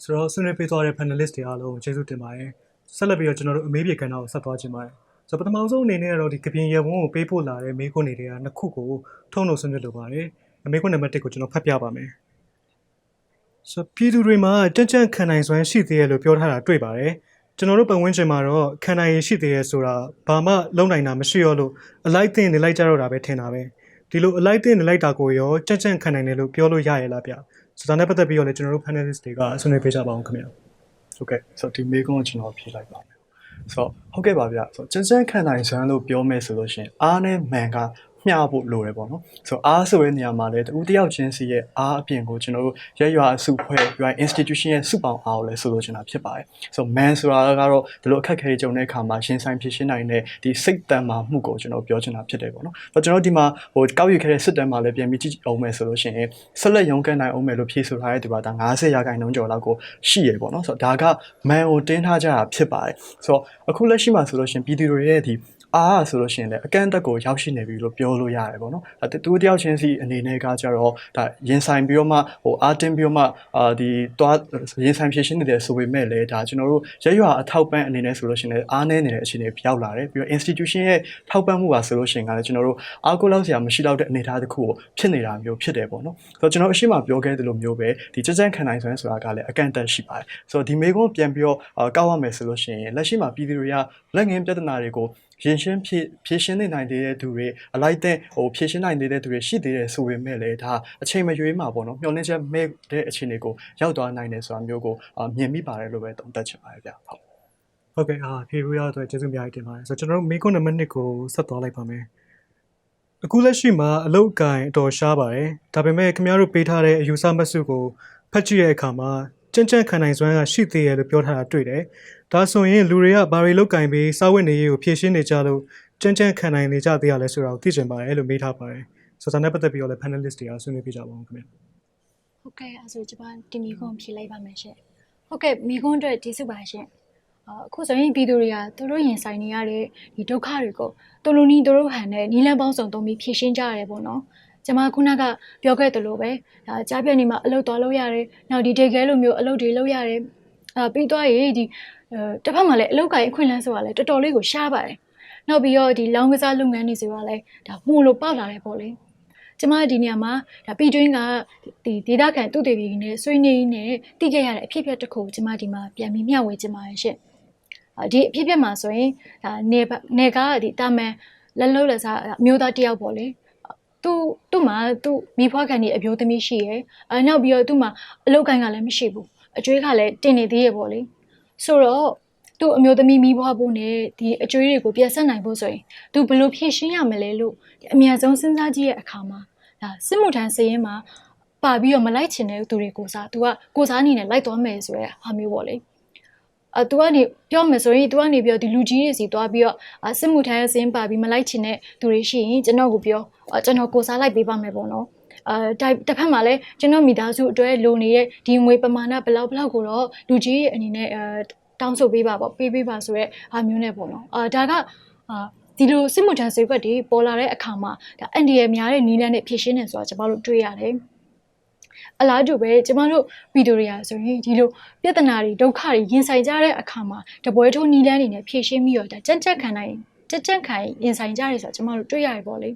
Speaker 1: ဆိုတော့ဆွေးနွေးပေးသွားတဲ့ panelist တွေအားလုံးကျေးဇူးတင်ပါတယ်ဆက်လက်ပြီးတော့ကျွန်တော်တို့အမေးပြေကဏ္ဍကိုဆက်သွားခြင်းပါတယ်ဆိုတော့ပထမဆုံးအနေနဲ့ကတော့ဒီကပြင်ရဝန်းကိုပေးပို့လာတဲ့မေးခွန်းတွေကနှစ်ခုကိုထုံးလို့ဆွေးနွေးလိုပါတယ်အမေးခွန်းနံပါတ်1ကိုကျွန်တော်ဖတ်ပြပါမယ် ဆိုတော့ပြည်သူတွေမှာကြံ့ကြံ့ခံနိုင်စွမ်းရှိသေးတယ်လို့ပြောထားတာတွေ့ပါတယ်ကျွန်တော်တို့ပတ်ဝန်းကျင်မှာတော့ခံနိုင်ရည်ရှိသေးရဲ့ဆိုတာဘာမှလုံနိုင်တာမရှိရောလို့အလိုက်သိနေလိုက်ကြတော့တာပဲထင်တာပဲဒီလိုအလိုက်သိနေလိုက်တာကိုရောကြံ့ကြံ့ခံနိုင်တယ်လို့ပြောလို့ရရဲ့လားဗျဆိုတော့နဲ့ပတ်သက်ပြီးတော့လည်းကျွန်တော်တို့ panelist တွေကဆွေးနွေးပေးကြပါအောင်ခင်ဗျာ
Speaker 3: ဟဟုတ်ကဲ့ဆိုတော့ဒီမေကွန်းကိုကျွန်တော်ဖြေလိုက်ပါမယ်ဆိုတော့ဟုတ်ကဲ့ပါဗျဆိုတော့ကျန်းကျန်းခံနိုင်စွမ်းလို့ပြောမယ်ဆိုလို့ရှိရင်အားနဲ့မန်က မျှဖို့လိုတယ်ပေါ့နော်ဆိုတော့အားဆိုတဲ့နေရာမှာလည်းတူတယောက်ချင်းစီရဲ့အားအပြင်ကိုကျွန်တော်တို့ရရွာအစုဖွဲ့ရွာ institution ရဲ့စုပေါင်းအားကိုလည်းဆိုလိုချင်တာဖြစ်ပါတယ်ဆိုတော့ man ဆိုတာကတော့ဒီလိုအခက်အခဲတွေကြုံတဲ့အခါမှာရှင်ဆိုင်ဖြစ်ရှင်းနိုင်တဲ့ဒီစိတ်တန်မာမှုကိုကျွန်တော်ပြောချင်တာဖြစ်တယ်ပေါ့နော်ဆိုတော့ကျွန်တော်ဒီမှာဟိုကောက်ယူခဲ့တဲ့စစ်တမ်းမှာလည်းပြန်ပြီးကြည့်အောင်မယ်ဆိုလို့ရှိရင်ဆက်လက်ရုန်းကန်နိုင်အောင်မယ်လို့ဖြေဆိုထားတဲ့ဒီပါဒါ90ရာခိုင်နှုန်းကျော်လောက်ကိုရှိရပေါ့နော်ဆိုတော့ဒါက man ကိုတင်းထားကြတာဖြစ်ပါတယ်ဆိုတော့အခုလက်ရှိမှာဆိုလို့ရှိရင်ပြည်သူတွေရဲ့ဒီ အားဆိုလို့ရှိရင်လည်းအကန့်အသတ်ကိုရောက်ရှိနေပြီလို့ပြောလို့ရတယ်ပေါ့နော်။အဲတူတယောက်ချင်းစီအနေနဲ့ကကြတော့ဒါရင်ဆိုင်ပြီးတော့မှဟိုအားတင်းပြီးတော့မှအာဒီတွားရင်ဆိုင်ဖြစ်ရှင်းနေတယ်ဆိုပေမဲ့လည်းဒါကျွန်တော်တို့ရရွာအထောက်ပံ့အနေနဲ့ဆိုလို့ရှိရင်လည်းအားနည်းနေတဲ့အခြေအနေရောက်လာတယ်ပြီးတော့ institution ရဲ့ထောက်ပံ့မှုပါဆိုလို့ရှိရင်ကလည်းကျွန်တော်တို့အားကိုးလောက်စရာမရှိတော့တဲ့အနေအထားတစ်ခုကိုဖြစ်နေတာမျိုးဖြစ်တယ်ပေါ့နော်။ဆိုတော့ကျွန်တော်အရှိမပြောခဲ့သလိုမျိုးပဲဒီကြကြံခံနိုင်စွမ်းဆိုတာကလည်းအကန့်အသတ်ရှိပါတယ်။ဆိုတော့ဒီမေကွန်းပြန်ပြီးတော့အာကောက်ရမယ်ဆိုလို့ရှိရင်လက်ရှိမှာပြည်သူတွေကလက်ငင်းပြဿနာတွေကို ရင်ရှင်းဖြည့်ဖြည့်ရှင်းနေနိုင်သေးတဲ့သူတွေအလိုက်တဲ့ဟိုဖြည့်ရှင်းနိုင်သေးတဲ့သူတွေရှိသေးတယ်ဆိုပေမဲ့လည်းဒါအချိန်မရွေးမှာပေါ့နော်မျှော်လင့်ချက်မဲ့တဲ့အခြေအနေကိုရောက်သွားနိုင်တယ်ဆိုတာမျိုးကိုအာမြင်မိပါတယ်လို့ပဲသုံးသပ်ချင်ပါတယ်ဗျဟုတ်
Speaker 1: ဟုတ်ကဲ့အာဖြေလို့ရတော့ကျေးဇူးအများကြီးတင်ပါတယ်ဆိုတော့ကျွန်တော်တို့မေကွန်းနံပါတ်1ကိုဆက်သွားလိုက်ပါမယ်အခုလက်ရှိမှာအလုတ်ကင်အတော်ရှားပါတယ်ဒါပေမဲ့ခင်ဗျားတို့ပေးထားတဲ့အယူဆမှတ်စုကိုဖတ်ကြည့်တဲ့အခါမှာကြံ့ကြံ့ခံနိုင်စွမ်းကရှိသေးတယ်လို့ပြောထားတာတွေ့တယ် ဒါဆိုရင်လူတွေကဘာတွေလုတ်ကင်ပြီးစာဝတ်နေရေးကိုဖြည့်ရှင်းနေကြလို့ကြံ့ကြံ့ခံနိုင်နေကြသေးရလဲဆိုတာကိုသိချင်ပါတယ်လို့မေးထားပါတယ်ဆိုတော့ဒါနဲ့ပတ်သက်ပြီးတော့လည်း panelist တွေကဆွေးနွေးပြကြပါဦးခင်ဗျာ
Speaker 4: ဟုတ်ကဲ့အဲဆိုကျမဒီမီကွန်းဖြေလိုက်ပါမယ်ရှင်ဟုတ်ကဲ့မီကွန်းအတွက်ဒီစုပါရှင်အာအခုဆိုရင်ပြည်သူတွေကသူတို့ရင်ဆိုင်နေရတဲ့ဒီဒုက္ခတွေကိုသူတို့နီးသူတို့ဟန်နဲ့နီးလန်းပေါင်းစုံသုံးပြီးဖြေရှင်းကြရတယ်ပေါ့နော်ကျမခုနကပြောခဲ့သလိုပဲဒါကြားပြတ်နေမှာအလုပ်သွားလုပ်ရတယ်နောက်ဒီဒေခဲလိုမျိုးအလုပ်တွေလုပ်ရတယ်အာပြီးသွားရေးဒီအဲ တစ်ဖက်မှာလည်းအလုပ်ကိုင်အခွင့်အလမ်းဆိုတာလည်းတော်တော်လေးကိုရှားပါတယ်နောက်ပြီးတော့ဒီလောင်းကစားလုပ်ငန်းတွေဆိုတာလည်းဒါမှုလို့ပေါက်လာတယ်ပေါ့လေကျမဒီနေရာမှာဒါပြည်တွင်းကဒီဒေတာခံသူတေပြည်နဲ့ဆွေးနွေးနေတိခဲ့ရတဲ့အဖြစ်အပျက်တစ်ခုကိုကျမဒီမှာပြန်ပြီးမျှဝေချင်ပါတယ်ရှင့်။အာဒီအဖြစ်အပျက်မှာဆိုရင်ဒါနေဘနေကဒီတာမန်လက်လုံးလက်စားအမျိုးသားတစ်ယောက်ပေါ့လေ။သူသူ့မှာသူ့မိဖွားခံနေအမျိုးသမီးရှိရယ်။အဲနောက်ပြီးတော့သူ့မှာအလုပ်ကိုင်းကလည်းမရှိဘူး။အကျွေးကလည်းတင်နေသေးရပေါ့လေ။ ဆိုတော့သူ့အမျိုးသမီးမိဘွားဖို့နဲ့ဒီအကျွေးတွေကိုပြတ်ဆက်နိုင်ဖို့ဆိုရင်သူဘယ်လိုဖြည့်ရှင်းရမလဲလို့အများဆုံးစဉ်းစားကြည့်ရဲ့အခါမှာ ဒါစစ်မှုထမ်းစရင်မှာပါပြီးတော့မလိုက်ချင်တဲ့သူတွေကိုစား तू ကကိုစားအနေနဲ့လိုက်သွားမယ်ဆိုရဲဟာမျိုးပေါ့လေအဲ तू ကနေပြောမယ်ဆိုရင် तू ကနေပြောဒီလူကြီးတွေစီသွားပြီးတော့အာစစ်မှုထမ်းစရင်ပါပြီးမလိုက်ချင်တဲ့သူတွေရှိရင်ကျွန်တော်ကိုပြောအာကျွန်တော်ကိုစားလိုက်ပေးပါမယ်ပေါ့နော် အဲတိုက်တစ်ဖက်မှာလည်းကျွန်တော်မိသားစုအတွက်လိုနေတဲ့ဒီငွေပမာဏဘယ်လောက်ဘယ်လောက်ကိုတော့လူကြီးရဲ့အနေနဲ့အဲတောင်းဆိုပေးပါပေါ့ပေးပေးပါဆိုရဲဟာမျိုးနဲ့ပေါ့နော်အာဒါကအာဒီလိုစစ်မှုထမ်းစေကွက်တွေပေါ်လာတဲ့အခါမှာဒါအန်ဒီရများတဲ့နီးလန်းနဲ့ဖြည့်ရှင်းနေဆိုတာကျွန်တော်တို့တွေ့ရတယ်အလားတူပဲကျမတို့ဗီဒီယိုတွေရာဆိုရင်ဒီလိုပြဿနာတွေဒုက္ခတွေရင်ဆိုင်ကြတဲ့အခါမှာတပွဲထိုးနီးလန်းတွေနဲ့ဖြည့်ရှင်းပြီးတော့ဒါကြက်ကြက်ခံနိုင်ကြက်ကြက်ခံရင်ဆိုင်ကြရဲဆိုတာကျမတို့တွေ့ရတယ်ပေါ့လေ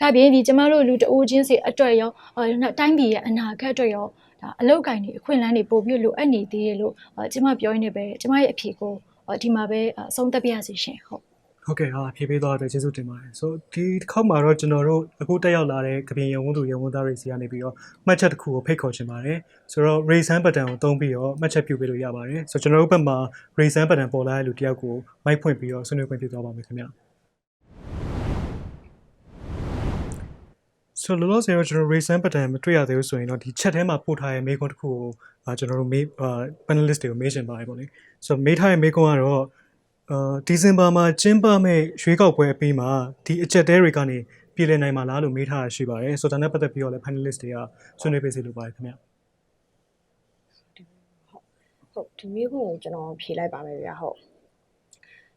Speaker 4: ဒါပြင်ဒီကျမတို့လူတအိုးချင်းစီအတွက်ရောအဲနောက်တိုင်းပြည်ရဲ့အနာဂတ်အတွက်ရောဒါအလောက်ကင်တွေအခွင့်အလမ်းတွေပို့ပြီးလိုအပ်နေသေးတယ်လို့အဲကျမပြောရင်းနဲ့ပဲကျမရဲ့အဖြေကိုအဲဒီမှာပဲအဆုံးသတ်ပြရစီရှင်ဟုတ်
Speaker 1: ဟုတ်ကဲ့ဟာဖြေပေးသွားတဲ့ကျေးဇူးတင်ပါတယ်ဆိုဒီတစ်ခေါက်မှာတော့ကျွန်တော်တို့အခုတက်ရောက်လာတဲ့ကပြင်ရဝန်းသူရဝန်းသားတွေစီကနေပြီးတော့မှတ်ချက်တစ်ခုကိုဖိတ်ခေါ်ချင်ပါတယ်ဆိုတော့ raise hand button ကိုသုံးပြီးတော့မှတ်ချက်ပြုပေးလို့ရပါတယ်ဆိုတော့ကျွန်တော်တို့ဘက်မှာ raise hand button ပေါ်လာတဲ့လူတစ်ယောက်ကို mic ဖွင့်ပြီးတော့ဆွေးနွေးခွင့်ပြုသွားပါမယ်ခင်ဗျ ဆိုတော့လောလောဆယ်တော့ကျွန်တော် raise hand button မတွေ့ရသေးဘူးဆိုရင်တော့ဒီ chat ထဲမှာပို့ထားတဲ့မေးခွန်းတစ်ခုကိုအာကျွန်တော်တို့မေးအာ panelist တွေကိုမေးချင်ပါတယ်ပေါ့လေဆိုတော့မေးထားတဲ့မေးခွန်းကတော့အာဒီဇင်ဘာမှာကျင်းပမဲ့ရွေးကောက်ပွဲအပြီးမှာဒီအချက်တဲတွေကနေပြည်လည်နိုင်မှာလားလို့မေးထားတာရှိပါတယ်ဆိုတော့ဒါနဲ့ပတ်သက်ပြီးတော့လည်း panelist တွေကဆွေးနွေးပေးစီလိုပါတယ်ခင်ဗျ
Speaker 2: ဟုတ်ဒီမျိုးကိုကျွန်တော်ဖြေလိုက်ပါမယ်ဗျာဟုတ်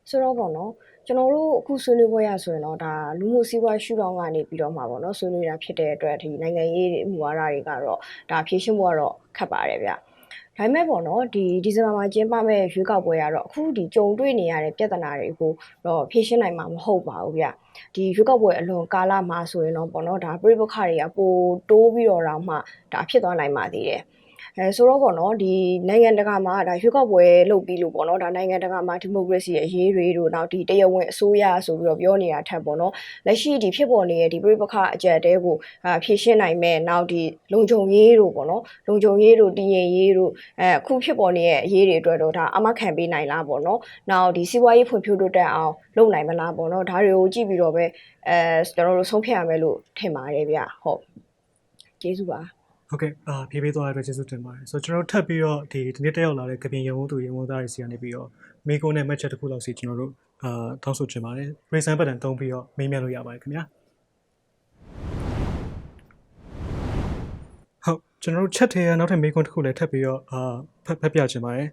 Speaker 2: ဆိုတော့ပေါ့နော် ကျွန်တော်တို့အခုဆွေးနွေးပွဲရဆိုရင်တော့ဒါလူမှုစီးပွားရှုထောင့်ကနေပြီးတော့မှာပေါ့နော်ဆွေးနွေးတာဖြစ်တဲ့အတွက်ဒီနိုင်ငံရေးမူဝါဒတွေကတော့ဒါဖြည့်ရှင်းဖို့ကတော့ခက်ပါတယ်ဗျာဒါပေမဲ့ပေါ့နော်ဒီဒီဇင်ဘာမှာကျင်းပမဲ့ရွေးကောက်ပွဲကတော့အခုဒီကြုံတွေ့နေရတဲ့ပြဿနာတွေကိုတော့ဖြေရှင်းနိုင်မှာမဟုတ်ပါဘူးဗျဒီရွေးကောက်ပွဲအလွန်ကာလမှာဆိုရင်တော့ပေါ့နော်ဒါပြိပခါတွေကပိုတိုးပြီးတော့တော့မှဒါဖြစ်သွားနိုင်ပါသေးတယ် အဲဆိုတော့ပေါ့နော်ဒီနိုင်ငံတကာမှာဒါရွေးကောက်ပွဲလုပ်ပြီးလို့ပေါ့နော်ဒါနိုင်ငံတကာမှာဒီမိုကရေစီအရေးတွေတို့နောက်ဒီတရားဝင်အစိုးရဆိုပြီးတော့ပြောနေတာထက်ပေါ့နော်လက်ရှိဒီဖြစ်ပေါ်နေတဲ့ဒီပြိပခအကြက်တဲကိုအာဖြည့်ရှင်းနိုင်မဲ့နောက်ဒီလုံခြုံရေးတို့ပေါ့နော်လုံခြုံရေးတို့တည်ငြိမ်ရေးတို့အဲအခုဖြစ်ပေါ်နေတဲ့အရေးတွေအတွက်တော့ဒါအမခံပေးနိုင်လားပေါ့နော်နောက်ဒီစီးပွားရေးဖွံ့ဖြိုးတိုးတက်အောင်လုပ်နိုင်မလားပေါ့နော်ဒါတွေကိုကြည့်ပြီးတော့ပဲအဲကျွန်တော်တို့ဆုံးဖြတ်ရမယ်လို့ထင်ပါတယ်ဗျဟုတ်ကျေးဇူးပါ
Speaker 1: ဟုတ်ကဲ့အာဖြည်းဖြည်းသွားရတဲ့အတွက်ကျေးဇူးတင်ပါတယ်ဆိုတော့ကျွန်တော်တို့ထပ်ပြီးတော့ဒီဒီနေ့တက်ရောက်လာတဲ့ကပြင်ရုံသူရုံသားတွေစီကနေပြီးတော့မိကုန်းနဲ့ match တစ်ခုလောက်စီကျွန်တော်တို့အာတောင်းဆိုချင်ပါတယ် reason button တုံးပြီးတော့မေးမြန်းလို့ရပါတယ်ခင်ဗျာဟုတ်ကျွန်တော်တို့ chat ထဲကနောက်ထပ်မေးခွန်းတစ်ခုလည်းထပ်ပြီးတော့အာဖတ်ဖတ်ပြချင်ပါတယ်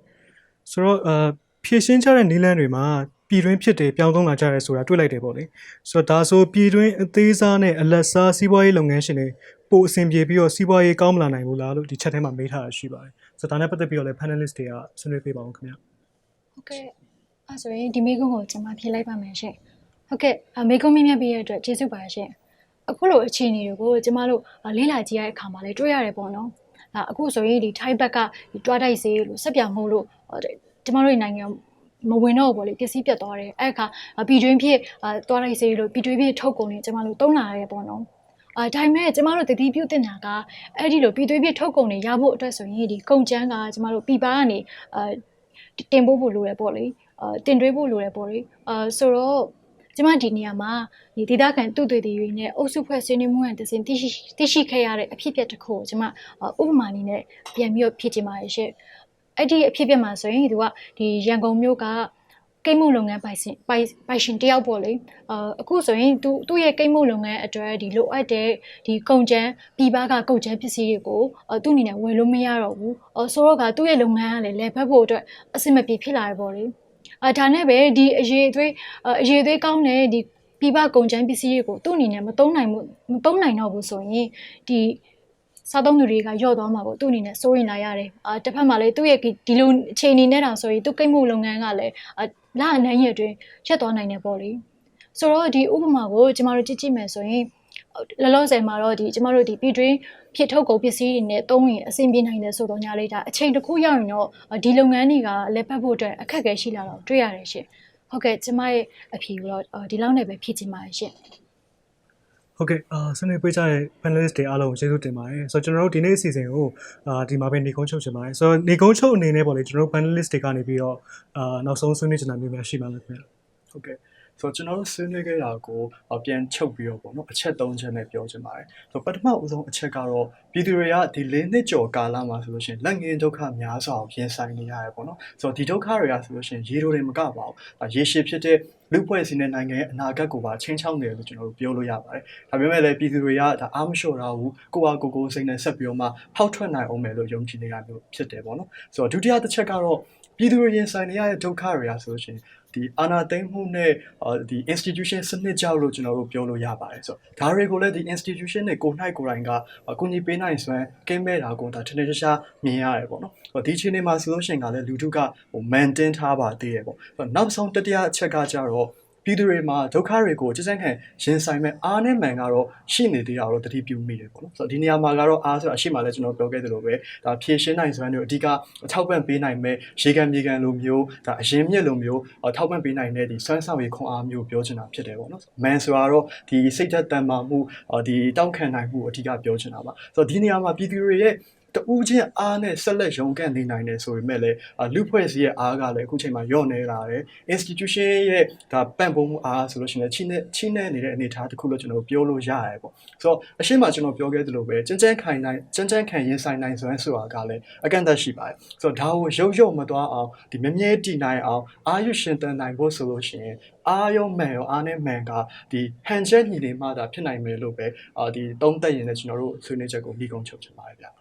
Speaker 1: ဆိုတော့အာဖြည့်ရှင်းကြတဲ့နီလန်းတွေမှာပြည်တွင်းဖြစ်တယ်ပြောင်းသုံးလာကြရဲဆိုတာတွေ့လိုက်တယ်ပေါ့လေဆိုတော့ဒါဆိုပြည်တွင်းအသေးစားနဲ့အလက်စားစီးပွားရေးလုပ်ငန်းရှင်တွေ ပိုအဆင်ပြေပြီးတော့စီးပွားရေးကောင်းမလာနိုင်ဘူးလားလို့ဒီချက်ထဲမှာမေးထားတာရှိပါတယ်ဆိုတော့ဒါနဲ့ပတ်သက်ပြီးတော့လည်း panelist တွေကဆွေးနွေးပေးပါဦးခင်ဗျာ
Speaker 4: ဟုတ်ကဲ့အဲဆိုရင်ဒီမေကွန်းကိုကျွန်မဖြေလိုက်ပါမယ်ရှင်ဟုတ်ကဲ့အမေကွန်းမြင်မြတ်ပြီးရတဲ့အတွက်ကျေးဇူးပါရှင်အခုလိုအခြေအနေတွေကိုကျမတို့လေးလာကြည့်ရတဲ့အခါမှာလည်းတွေ့ရတယ်ပေါ့နော်အဲအခုဆိုရင်ဒီထိုင်းဘက်ကဒီတွားတိုက်စေးလို့ဆက်ပြောင်မှုလို့ကျမတို့နိုင်ငံမဝင်တော့ဘူးပေါ့လေပစ္စည်းပြတ်သွားတယ်အဲ့အခါပြည်တွင်းဖြစ်တွားတိုက်စေးလို့ပြည်တွင်းဖြစ်ထုတ်ကုန်တွေကျမတို့တုံးလာရတယ်ပေါ့နော် အာဒါပေမဲ့ကျမတို့တတိပြုတင်တာကအဲ့ဒီလိုပြည်သွေးပြထုတ်ကုန်တွေရဖို့အတွက်ဆိုရင်ဒီကုန်ကျန်းကကျမတို့ပြည်ပကနေအာတင်ပို့ဖို့လိုတယ်ပေါ့လေအာတင်သွေးဖို့လိုတယ်ပေါ့လေအာဆိုတော့ကျမဒီနေရာမှာဒီဒေသခံသူတွေတွေနဲ့အုပ်စုဖွဲ့ဆွေးနွေးမှုရတဲ့စဉ်သိရှိသိရှိခဲ့ရတဲ့အဖြစ်အပျက်တစ်ခုကိုကျမဥပမာအနေနဲ့ပြန်ပြီးတော့ဖြည့်ချင်ပါတယ်ရှင့်အဲ့ဒီအဖြစ်အပျက်မှာဆိုရင်သူကဒီရန်ကုန်မြို့က ကိတ်မှုလုပ်ငန်းပိုင်ရှင်ပိုင်ပိုင်ရှင်တယောက်ပေါ့လေအာအခုဆိုရင်သူသူ့ရဲ့ကိတ်မှုလုပ်ငန်းအတွက်ဒီလိုအပ်တဲ့ဒီကုန်ကျန်းပြည်ပကကုန်ကျန်းပစ္စည်းတွေကိုအသူ့အနေနဲ့ဝယ်လို့မရတော့ဘူးအဆိုတော့ကသူ့ရဲ့လုပ်ငန်းကလည်းလဲဖက်ဖို့အတွက်အဆင်မပြေဖြစ်လာရပေါ့လေအာဒါနဲ့ပဲဒီအရေးအသွေးအရေးအသွေးကောင်းတဲ့ဒီပြည်ပကုန်ကျန်းပစ္စည်းတွေကိုသူ့အနေနဲ့မသုံးနိုင်ဘူးမသုံးနိုင်တော့ဘူးဆိုရင်ဒီ စားသုံးသူတွေကယော့သွားမှာပေါ့သူ့အနေနဲ့စိုးရင်လာရတယ်အာတစ်ဖက်မှာလည်းသူ့ရဲ့ဒီလိုအခြေအနေနဲ့တောင်ဆိုရင်သူကိတ်မှုလုပ်ငန်းကလည်းလာအနှမ်းရအတွင်းရက်သွားနိုင်တယ်ပေါ့လေဆိုတော့ဒီဥပမာကိုကျမတို့ကြည့်ကြည့်မယ်ဆိုရင်လောလောဆယ်မှာတော့ဒီကျမတို့ဒီပြည်တွင်းဖြစ်ထုတ်ကုန်ပစ္စည်းတွေနဲ့သုံးရင်အဆင်ပြေနိုင်တယ်ဆိုတော့ညာလေးဒါအချိန်တစ်ခုရောက်ရင်တော့ဒီလုပ်ငန်းတွေကလည်းပတ်ဖို့အတွက်အခက်အခဲရှိလာတော့တွေ့ရတယ်ရှင်ဟုတ်ကဲ့ကျမရဲ့အဖြေကိုတော့ဒီလောက်နဲ့ပဲဖြည့်ချင်ပါတယ်ရှင်
Speaker 1: ဟုတ်ကဲ့အာဆွေးနွေးပေးကြတဲ့ panelist တွေအားလုံးကိုကျေးဇူးတင်ပါတယ်ဆိုတော့ကျွန်တော်တို့ဒီနေ့အစီအစဉ်ကိုအာဒီမှာပဲနေကုန်းချုပ်ချင်ပါတယ်ဆိုတော့နေကုန်းချုပ်အနေနဲ့ပေါ့လေကျွန်တော်တို့ panelist တွေကနေပြီးတော့အာနောက်ဆုံးဆွေးနွေးချင်တာမျိုးများရှိပါလားခင်ဗျာ
Speaker 3: ဟုတ်ကဲ့ ဆိုတော့ကျွန်တော်တို့ဆွေးနွေးခဲ့တာကိုပြန်ချုပ်ပြီးတော့ပေါ့နော်အချက်၃ချက်နဲ့ပြောချင်ပါတယ်ဆိုတော့ပထမဦးဆုံးအချက်ကတော့ပြည်သူတွေကဒီ၄နှစ်ကျော်ကာလမှာဆိုလို့ရှိရင်လက်ငင်းဒုက္ခများစွာကိုရင်ဆိုင်နေရတယ်ပေါ့နော်ဆိုတော့ဒီဒုက္ခတွေကဆိုလို့ရှိရင်ရေတိုတွေမကပါဘူးရေရှည်ဖြစ်တဲ့လူဖွဲ့စည်းတဲ့နိုင်ငံရဲ့အနာဂတ်ကိုပါချင်းချောင်းတယ်လို့ကျွန်တော်တို့ပြောလို့ရပါတယ်ဒါပေမဲ့လည်းပြည်သူတွေကဒါအားမလျှော့တာဘူးကိုယ့်ဟာကိုယ်ကိုယ်စိတ်နဲ့ဆက်ပြီးတော့မှဖောက်ထွက်နိုင်အောင်မယ်လို့ယုံကြည်နေတာမျိုးဖြစ်တယ်ပေါ့နော်ဆိုတော့ဒုတိယတစ်ချက်ကတော့ပြည်သူတွေရင်ဆိုင်နေရတဲ့ဒုက္ခတွေကဆိုလို့ရှိရင် ဒီအာနာသိမ့်မှုနဲ့ဒီ institution စနစ်ကြောက်လို့ကျွန်တော်တို့ပြောလို့ရပါတယ်ဆိုတော့ဒါတွေကိုလည်းဒီ institution နဲ့ကိုနိုင်ကိုယ်တိုင်ကအကူအညီပေးနိုင်စွမ်းကိမဲ့တာကိုဒါထင်ထင်ရှားရှားမြင်ရတယ်ပေါ့နော်ဆိုတော့ဒီချိန်မှာဆိုလို့ရှိရင်ကလည်းလူထုကဟို maintain ထားပါသေးတယ်ပေါ့ဆိုတော့နောက်ဆုံးတတိယအချက်ကကြတော့ ပြည်သူတွေမှာဒုက္ခတွေကိုစစခံရင်ဆိုင်မဲ့အားနဲ့မှန်ကတော့ရှိနေသေးတာတော့တတိပြုမိတယ်ပေါ့နော်ဆိုတော့ဒီနေရာမှာကတော့အားဆိုတာအရှိမှလည်းကျွန်တော်ပြောခဲ့သလိုပဲဒါဖြည့်ရှင်းနိုင်စွမ်းတွေအဓိကအထောက်ပံ့ပေးနိုင်မဲ့ရေကန်မြေကန်လိုမျိုးဒါအရင်မြစ်လိုမျိုးထောက်ပံ့ပေးနိုင်တဲ့ဒီစွမ်းဆောင်ရည်ခွန်အားမျိုးပြောချင်တာဖြစ်တယ်ပေါ့နော်မန်ဆိုတာတော့ဒီစိတ်သက်တန်မာမှုဒီတောက်ခံနိုင်မှုအဓိကပြောချင်တာပါဆိုတော့ဒီနေရာမှာပြည်သူတွေရဲ့ တူးချင်းအားနဲ့ဆက်လက်ရုံကန်နေနိုင်တယ်ဆိုပေမဲ့လည်းလူဖွဲ့စည်းရဲ့အားကလည်းအခုချိန်မှာညော့နေလာတယ် institution ရဲ့ဒါပံ့ပိုးမှုအားဆိုလို့ရှိရင်ချိနဲ့ချိနဲ့နေတဲ့အနေအထားတစ်ခုလို့ကျွန်တော်ပြောလို့ရတယ်ပေါ့ဆိုတော့အရှင်းမှာကျွန်တော်ပြောခဲ့သလိုပဲကြမ်းကြမ်းခိုင်နိုင်ကြမ်းကြမ်းခံရင်ဆိုင်နိုင်စွမ်းဆိုတာကလည်းအကန့်အသတ်ရှိပါတယ်ဆိုတော့ဒါကိုရုပ်ရုပ်မသွားအောင်ဒီမြဲမြဲတည်နိုင်အောင်အာရုံရှင်တန်နိုင်ဖို့ဆိုလို့ရှိရင်အာယုံမှန်ရောအားနဲ့မှန်ကဒီဟန်ချက်ညီနေမှသာဖြစ်နိုင်မယ်လို့ပဲအာဒီသုံးသက်ရင်လည်းကျွန်တော်တို့ဆွေးနွေးချက်ကိုမိကုံချုပ်ချင်ပါတယ်ဗျာ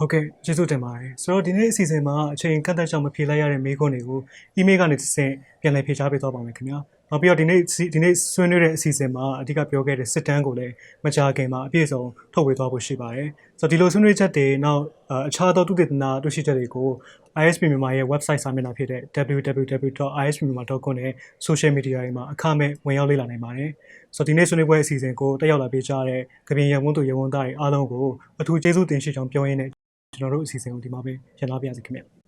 Speaker 1: ဟုတ်ကဲ့ကျေးဇူးတင်ပါတယ်ဆိုတော့ဒီနေ့အစီအစဉ်မှာအချိန်ကန့်သက်ကြောင့်မဖြေလိုက်ရတဲ့မေးခွန်းတွေကို email ကနေတစ်ဆင့်ပြန်လည်ဖြေချပေးသွားပါမယ်ခင်ဗျာနောက်ပြီးတော့ဒီနေ့ဒီနေ့ဆွေးနွေးတဲ့အစီအစဉ်မှာအဓိကပြောခဲ့တဲ့စစ်တမ်းကိုလည်းမကြာခင်မှာအပြည့်အစုံထုတ်ဝေသွားဖို့ရှိပါတယ်ဆိုတော့ဒီလိုဆွေးနွေးချက်တွေနောက်အခြားသောသုတေသနတွေ့ရှိချက်တွေကို ISP မြန်မာရဲ့ website စာမျက်နှာဖြစ်တဲ့ www.ispmyanmar.com နဲ့ social media တွေမှာအခမဲ့ဝင်ရောက်လေ့လာနိုင်ပါတယ်ဆိုတော့ဒီနေ့ဆွေးနွေးပွဲအစီအစဉ်ကိုတက်ရောက်လာပေးကြတဲ့ကပြင်ရဝန်းသူရဝန်းသားတွေအားလုံးကိုအထူးကျေးဇူးတင်ရှိကြောင်းပြောရင်းနဲ့ ကျွန်တော်တို့အစီအစဉ်ကိုဒီမှာပဲရန်လာပြရစီခင်ဗျ